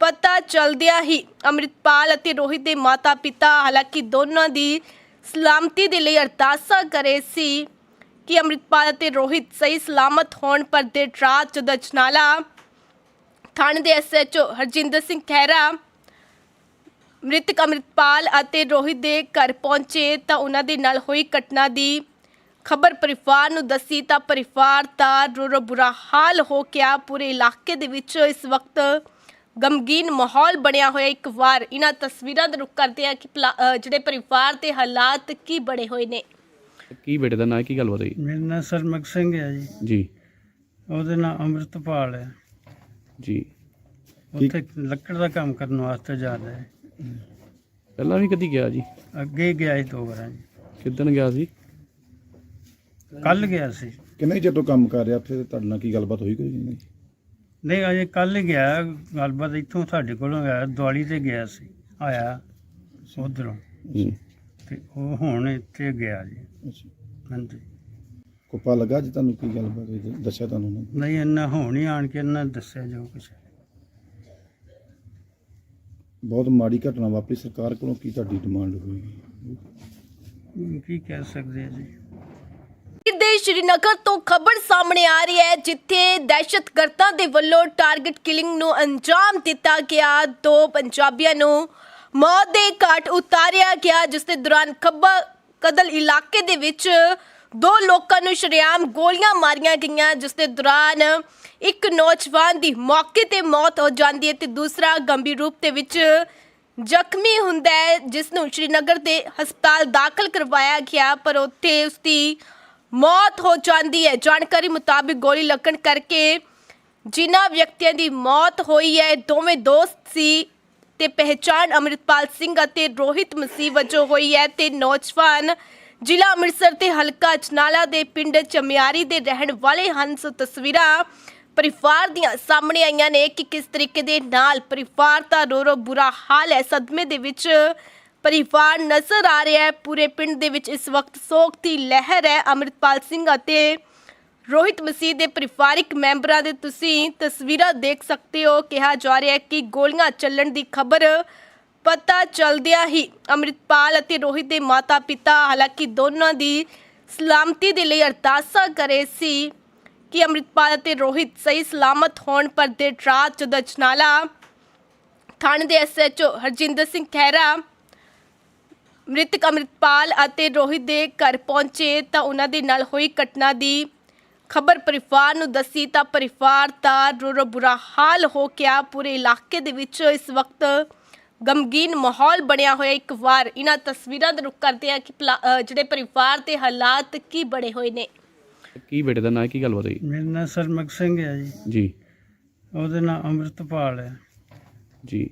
ਪਤਾ ਚਲਦਿਆਂ ਹੀ ਅਮਰਿਤਪਾਲ ਅਤੇ ਰੋਹਿਤ ਦੇ ਮਾਤਾ-ਪਿਤਾ ਹਾਲਾਂਕਿ ਦੋਨਾਂ ਦੀ ਸਲਾਮਤੀ ਦੇ ਲਈ ਅਰਦਾਸਾਂ ਕਰੇ ਸੀ ਕਿ ਅਮਰਿਤਪਾਲ ਅਤੇ ਰੋਹਿਤ ਸਹੀ ਸਲਾਮਤ ਹੋਣ, ਪਰ ਦੇਰ ਰਾਤ ਜਦੋਂ ਥਾਣੇ ਦੇ ਐਸਐਚਓ ਹਰਜਿੰਦਰ ਸਿੰਘ ਖਹਿਰਾ ਮ੍ਰਿਤਕ ਅਮਰਿਤਪਾਲ ਅਤੇ ਰੋਹਿਤ ਦੇ ਘਰ ਪਹੁੰਚੇ ਤਾਂ ਉਹਨਾਂ ਦੇ ਨਾਲ ਹੋਈ ਘਟਨਾ ਦੀ ਖਬਰ ਪਰਿਵਾਰ ਨੂੰ ਦੱਸੀ ਤਾਂ ਪਰਿਵਾਰ ਦਾ ਰੋ ਰੋ ਬੁਰਾ ਹਾਲ ਹੋ ਗਿਆ। ਪੂਰੇ ਇਲਾਕੇ ਦੇ ਵਿੱਚ ਇਸ ਵਕਤ ਗਮਗੀਨ ਮਾਹੌਲ ਬਣਿਆ ਹੋਇਆ। ਇੱਕ ਵਾਰ ਇਹਨਾਂ ਤਸਵੀਰਾਂ ਦਾ ਰੁਖ ਕਰਦੇ ਆ ਕਿ ਅ, ਜਿਹੜੇ ਪਰਿਵਾਰ ਦੇ ਹਾਲਾਤ ਕੀ ਬੜੇ ਹੋਏ ਨੇ। ਕੀ ਬੇਟੇ ਦਾ ਨਾਂ ਹੈ? ਕੀ ਗੱਲਬਾਤ ਹੋਈ? ਮੇਰਾ ਨਾਂ ਸਰਮਕ ਸਿੰਘ ਹੈ ਜੀ। ਜੀ। ਉਹਦੇ ਨਾਂ ਅੰਮ੍ਰਿਤਪਾਲ ਹੈ। ਜੀ। ਉੱਥੇ ਲੱਕੜ ਦਾ ਕੰਮ ਕਰਨ ਵਾਸਤੇ ਜਾਂਦਾ ਹੈ ਪਹਿਲਾਂ ਵੀ ਕਦੀ ਗਿਆ ਜੀ? ਅੱਗੇ ਗਿਆ ਸੀ ਦੋ ਵਾਰਾਂ ਜੀ। ਕਿੱਦਣ ਗਿਆ ਸੀ? ਕੱਲ ਗਿਆ ਸੀ। ਕਿੰਨੇ ਚਿਰ ਤੋਂ ਕੰਮ ਕਰ ਰਿਹਾ ਉੱਥੇ ਤੁਹਾਡੇ ਨਾਲ ਕੀ ਗੱਲਬਾਤ ਹੋਈ ਕੋਈ ਨਹੀਂ? ਨਹੀਂ ਅਜੇ ਕੱਲ ਹੀ ਗਿਆ ਗੱਲਬਾਤ ਇੱਥੋਂ ਸਾਡੇ ਕੋਲੋਂ ਗਿਆ ਦਿਵਾਲੀ ਤੇ ਗਿਆ ਸੀ ਆਇਆ ਉਧਰੋਂ। ਤੇ ਉਹ ਹੁਣ ਇੱਥੇ ਗਿਆ ਜੀ। ਅੱਛਾ। ਹਾਂਜੀ। ਕੋਪਾ ਲੱਗਾ ਜੀ ਤੁਹਾਨੂੰ ਕੀ ਗੱਲਬਾਤ ਹੋਈ? ਦੱਸਿਆ ਤੁਹਾਨੂੰ ਉਹਨਾਂ? ਨਹੀਂ ਇੰਨਾ ਹੁਣ ਹੀ ਆਣ ਕੇ ਇਹਨਾਂ ਦੱਸਿਆ ਜੋ ਕੁਛ। ਬਹੁਤ ਮਾੜੀ ਘਟਨਾ ਵਾਪਰੀ ਸਰਕਾਰ ਕੋਲੋਂ ਕੀ ਤੁਹਾਡੀ ਡਿਮਾਂਡ ਹੋਏਗੀ ਹੁਣ ਕੀ ਕਹਿ ਸਕਦੇ ਆ ਜੀ? ਦੇ ਸ਼੍ਰੀਨਗਰ ਤੋਂ ਖਬਰ ਸਾਹਮਣੇ ਆ ਰਹੀ ਹੈ ਜਿੱਥੇ ਦਹਿਸ਼ਤਗਰਦਾਂ ਦੇ ਵੱਲੋਂ ਟਾਰਗੇਟ ਕਿਲਿੰਗ ਨੂੰ ਅੰਜਾਮ ਦਿੱਤਾ ਗਿਆ। ਦੋ ਪੰਜਾਬੀਆਂ ਨੂੰ ਮੌਤ ਦੇ ਘਾਟ ਉਤਾਰਿਆ ਗਿਆ ਜਿਸ ਦੇ ਦੌਰਾਨ ਖੱਬਾ ਕਦਲ ਇਲਾਕੇ ਦੇ ਵਿੱਚ ਦੋ ਲੋਕਾਂ ਨੂੰ ਸ਼ਰੇਆਮ ਗੋਲੀਆਂ ਮਾਰੀਆਂ ਗਈਆਂ ਜਿਸ ਦੇ ਦੌਰਾਨ ਇੱਕ ਨੌਜਵਾਨ ਦੀ ਮੌਕੇ ਤੇ ਮੌਤ ਹੋ ਜਾਂਦੀ ਹੈ ਤੇ ਦੂਸਰਾ ਗੰਭੀਰ ਰੂਪ ਦੇ ਵਿੱਚ ਜ਼ਖਮੀ ਹੁੰਦਾ ਹੈ, ਜਿਸ ਨੂੰ ਸ਼੍ਰੀਨਗਰ ਦੇ ਹਸਪਤਾਲ ਦਾਖਲ ਕਰਵਾਇਆ ਗਿਆ, ਪਰ ਉੱਥੇ ਉਸ ਦੀ ਮੌਤ ਹੋ ਜਾਂਦੀ ਹੈ। ਜਾਣਕਾਰੀ ਮੁਤਾਬਿਕ ਗੋਲੀ ਲੱਗਣ ਕਰਕੇ ਜਿਨ੍ਹਾਂ ਵਿਅਕਤੀਆਂ ਦੀ ਮੌਤ ਹੋਈ ਹੈ ਦੋਵੇਂ ਦੋਸਤ ਸੀ ਤੇ ਪਹਿਚਾਣ ਅਮਰਿਤਪਾਲ ਸਿੰਘ ਅਤੇ ਰੋਹਿਤ ਮਸੀਹ ਵਜੋਂ ਹੋਈ ਹੈ ਤੇ ਨੌਜਵਾਨ ਜ਼ਿਲ੍ਹਾ ਅੰਮ੍ਰਿਤਸਰ ਤੇ ਹਲਕਾ ਅਜਨਾਲਾ ਦੇ ਪਿੰਡ ਚਮਿਆਰੀ ਦੇ ਰਹਿਣ ਵਾਲੇ ਹਨ। ਸੋ ਤਸਵੀਰਾਂ ਪਰਿਵਾਰ ਦੀਆਂ ਸਾਹਮਣੇ ਆਈਆਂ ਨੇ ਕਿ ਕਿਸ ਤਰੀਕੇ ਦੇ ਨਾਲ ਪਰਿਵਾਰ ਦਾ ਰੋ ਰੋ ਬੁਰਾ ਹਾਲ ਹੈ। ਸਦਮੇ ਦੇ ਵਿੱਚ ਪਰਿਵਾਰ ਨਜ਼ਰ ਆ ਰਿਹਾ ਹੈ। ਪੂਰੇ ਪਿੰਡ ਦੇ ਵਿੱਚ ਇਸ ਵਕਤ ਸੋਗ ਦੀ ਲਹਿਰ ਹੈ। ਅਮਰਿਤਪਾਲ ਸਿੰਘ ਅਤੇ ਰੋਹਿਤ ਮਸੀਹ ਦੇ ਪਰਿਵਾਰਿਕ ਮੈਂਬਰਾਂ ਦੇ ਤੁਸੀਂ ਤਸਵੀਰਾਂ ਦੇਖ ਸਕਦੇ ਹੋ। ਕਿਹਾ ਜਾ ਰਿਹਾ ਹੈ ਕਿ ਗੋਲੀਆਂ ਚੱਲਣ ਦੀ ਖਬਰ ਪਤਾ ਚਲਦਿਆਂ ਹੀ ਅਮਰਿਤਪਾਲ ਅਤੇ ਰੋਹਿਤ ਦੇ ਮਾਤਾ-ਪਿਤਾ ਹਾਲਾਂਕਿ ਦੋਨਾਂ ਦੀ ਸਲਾਮਤੀ ਦੇ ਲਈ ਅਰਦਾਸਾਂ ਕਰੇ ਸੀ। ਕਿ ਅੰਮ੍ਰਿਤਪਾਲ ਅਤੇ ਰੋਹਿਤ ਸਹੀ ਸਲਾਮਤ ਹੋਣ ਪਰ ਦੇਰ ਰਾਤ ਜਦੋਂ ਅਜਨਾਲਾ ਥਾਣੇ ਦੇ ਐਸਐਚਓ ਹਰਜਿੰਦਰ ਸਿੰਘ ਖਹਿਰਾ, ਮ੍ਰਿਤਕ ਅੰਮ੍ਰਿਤਪਾਲ ਅਤੇ ਰੋਹਿਤ ਦੇ ਘਰ ਪਹੁੰਚੇ ਤਾਂ ਉਹਨਾਂ ਦੇ ਨਾਲ ਹੋਈ ਘਟਨਾ ਦੀ ਖਬਰ ਪਰਿਵਾਰ ਨੂੰ ਦੱਸੀ ਤਾਂ ਪਰਿਵਾਰ ਦਾ ਰੋ ਰੋ ਬੁਰਾ ਹਾਲ ਹੋ ਗਿਆ। ਪੂਰੇ ਇਲਾਕੇ ਦੇ ਵਿੱਚ ਇਸ ਵਕਤ ਗਮਗੀਨ ਮਾਹੌਲ ਬਣਿਆ ਹੋਇਆ ਇੱਕ ਵਾਰ। ਇਹਨਾਂ ਤਸਵੀਰਾਂ ਦਾ ਰੁਖ ਕਰਦੇ ਆ ਕਿ ਪਲਾ- ਜਿਹੜੇ ਪਰਿਵਾਰ ਦੇ ਹਾਲਾਤ ਕੀ ਬਣੇ ਹੋਏ ਨੇ। ਕੀ ਬੇਟੇ ਦਾ ਨਾਂ ਕੀ ਗੱਲਬਾਤ ਹੋਈ? ਮੇਰਾ ਨਾਂ ਸਰਮਕ ਸਿੰਘ ਹੈ ਜੀ। ਜੀ। ਉਹਦੇ ਨਾਂ ਅੰਮ੍ਰਿਤਪਾਲ ਹੈ। ਜੀ।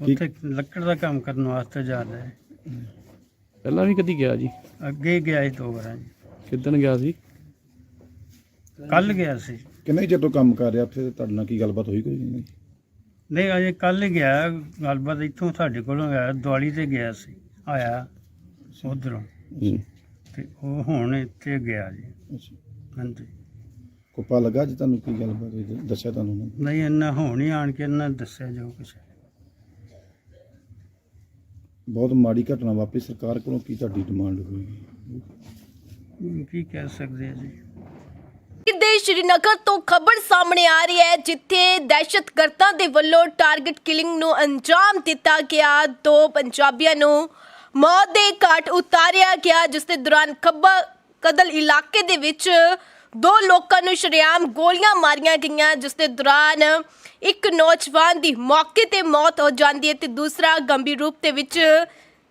ਉੱਥੇ ਲੱਕੜ ਦਾ ਕੰਮ ਕਰਨ ਵਾਸਤੇ ਜਾਂਦਾ ਹੈ। ਪਹਿਲਾਂ ਵੀ ਕਦੀ ਗਿਆ ਜੀ? ਅੱਗੇ ਗਿਆ ਸੀ ਦੋ ਵਾਰਾਂ ਜੀ। ਕਿੱਦਣ ਗਿਆ ਸੀ? ਕੱਲ ਗਿਆ ਸੀ। ਕਿੰਨੇ ਚਿਰ ਤੋਂ ਕੰਮ ਕਰ ਰਿਹਾ ਉੱਥੇ? ਤੇ ਤੁਹਾਡੇ ਨਾਲ ਕੀ ਗੱਲਬਾਤ ਹੋਈ ਕੋਈ ਨਹੀਂ? ਨਹੀਂ ਅਜੇ ਕੱਲ ਹੀ ਗਿਆ। ਗੱਲਬਾਤ ਇੱਥੋਂ ਸਾਡੇ ਕੋਲੋਂ ਗਿਆ ਦਿਵਾਲੀ ਤੇ ਗਿਆ ਸੀ। ਆਇਆ ਉਧਰੋਂ। ਹੂੰ। ਤੇ ਉਹ ਹੁਣ ਇੱਥੇ ਗਿਆ ਜੀ। ਅੱਛਾ। ਹਾਂਜੀ। ਕੋਪਾ ਲੱਗਾ ਜੀ ਤੁਹਾਨੂੰ ਕੀ ਹੋਈ ਤੇ ਦੱਸਿਆ ਤੁਹਾਨੂੰ ਉਹਨਾਂ? ਨੇ? ਨਹੀਂ ਇੰਨਾ ਹੁਣ ਹੀ ਆਣ ਕੇ ਇਹਨਾਂ ਦੱਸਿਆ ਜੋ ਕੁਛ ਬਹੁਤ ਮਾੜੀ ਘਟਨਾ ਵਾਪਰੀ। ਸਰਕਾਰ ਕੋਲੋਂ ਕੀ ਤੁਹਾਡੀ ਡਿਮਾਂਡ ਹੋਏਗੀ ਹੁਣ ਕੀ ਕਹਿ ਸਕਦੇ ਆ ਜੀ? ਦੇ ਸ਼੍ਰੀਨਗਰ ਤੋਂ ਖਬਰ ਸਾਹਮਣੇ ਆ ਰਹੀ ਹੈ ਜਿੱਥੇ ਦਹਿਸ਼ਤਗਰਦਾਂ ਦੇ ਵੱਲੋਂ ਟਾਰਗੇਟ ਕਿਲਿੰਗ ਨੂੰ ਅੰਜਾਮ ਦਿੱਤਾ ਗਿਆ। ਦੋ ਪੰਜਾਬੀਆਂ ਨੂੰ ਮੌਤ ਦੇ ਘਾਟ ਉਤਾਰਿਆ ਗਿਆ, ਜਿਸ ਦੇ ਦੌਰਾਨ ਖੱਬਾ ਕਦਲ ਇਲਾਕੇ ਦੇ ਵਿੱਚ ਦੋ ਲੋਕਾਂ ਨੂੰ ਸ਼ਰੇਆਮ ਗੋਲੀਆਂ ਮਾਰੀਆਂ ਗਈਆਂ, ਜਿਸ ਦੇ ਦੌਰਾਨ ਇੱਕ ਨੌਜਵਾਨ ਦੀ ਮੌਕੇ ਤੇ ਮੌਤ ਹੋ ਜਾਂਦੀ ਹੈ ਤੇ ਦੂਸਰਾ ਗੰਭੀਰ ਰੂਪ ਦੇ ਵਿੱਚ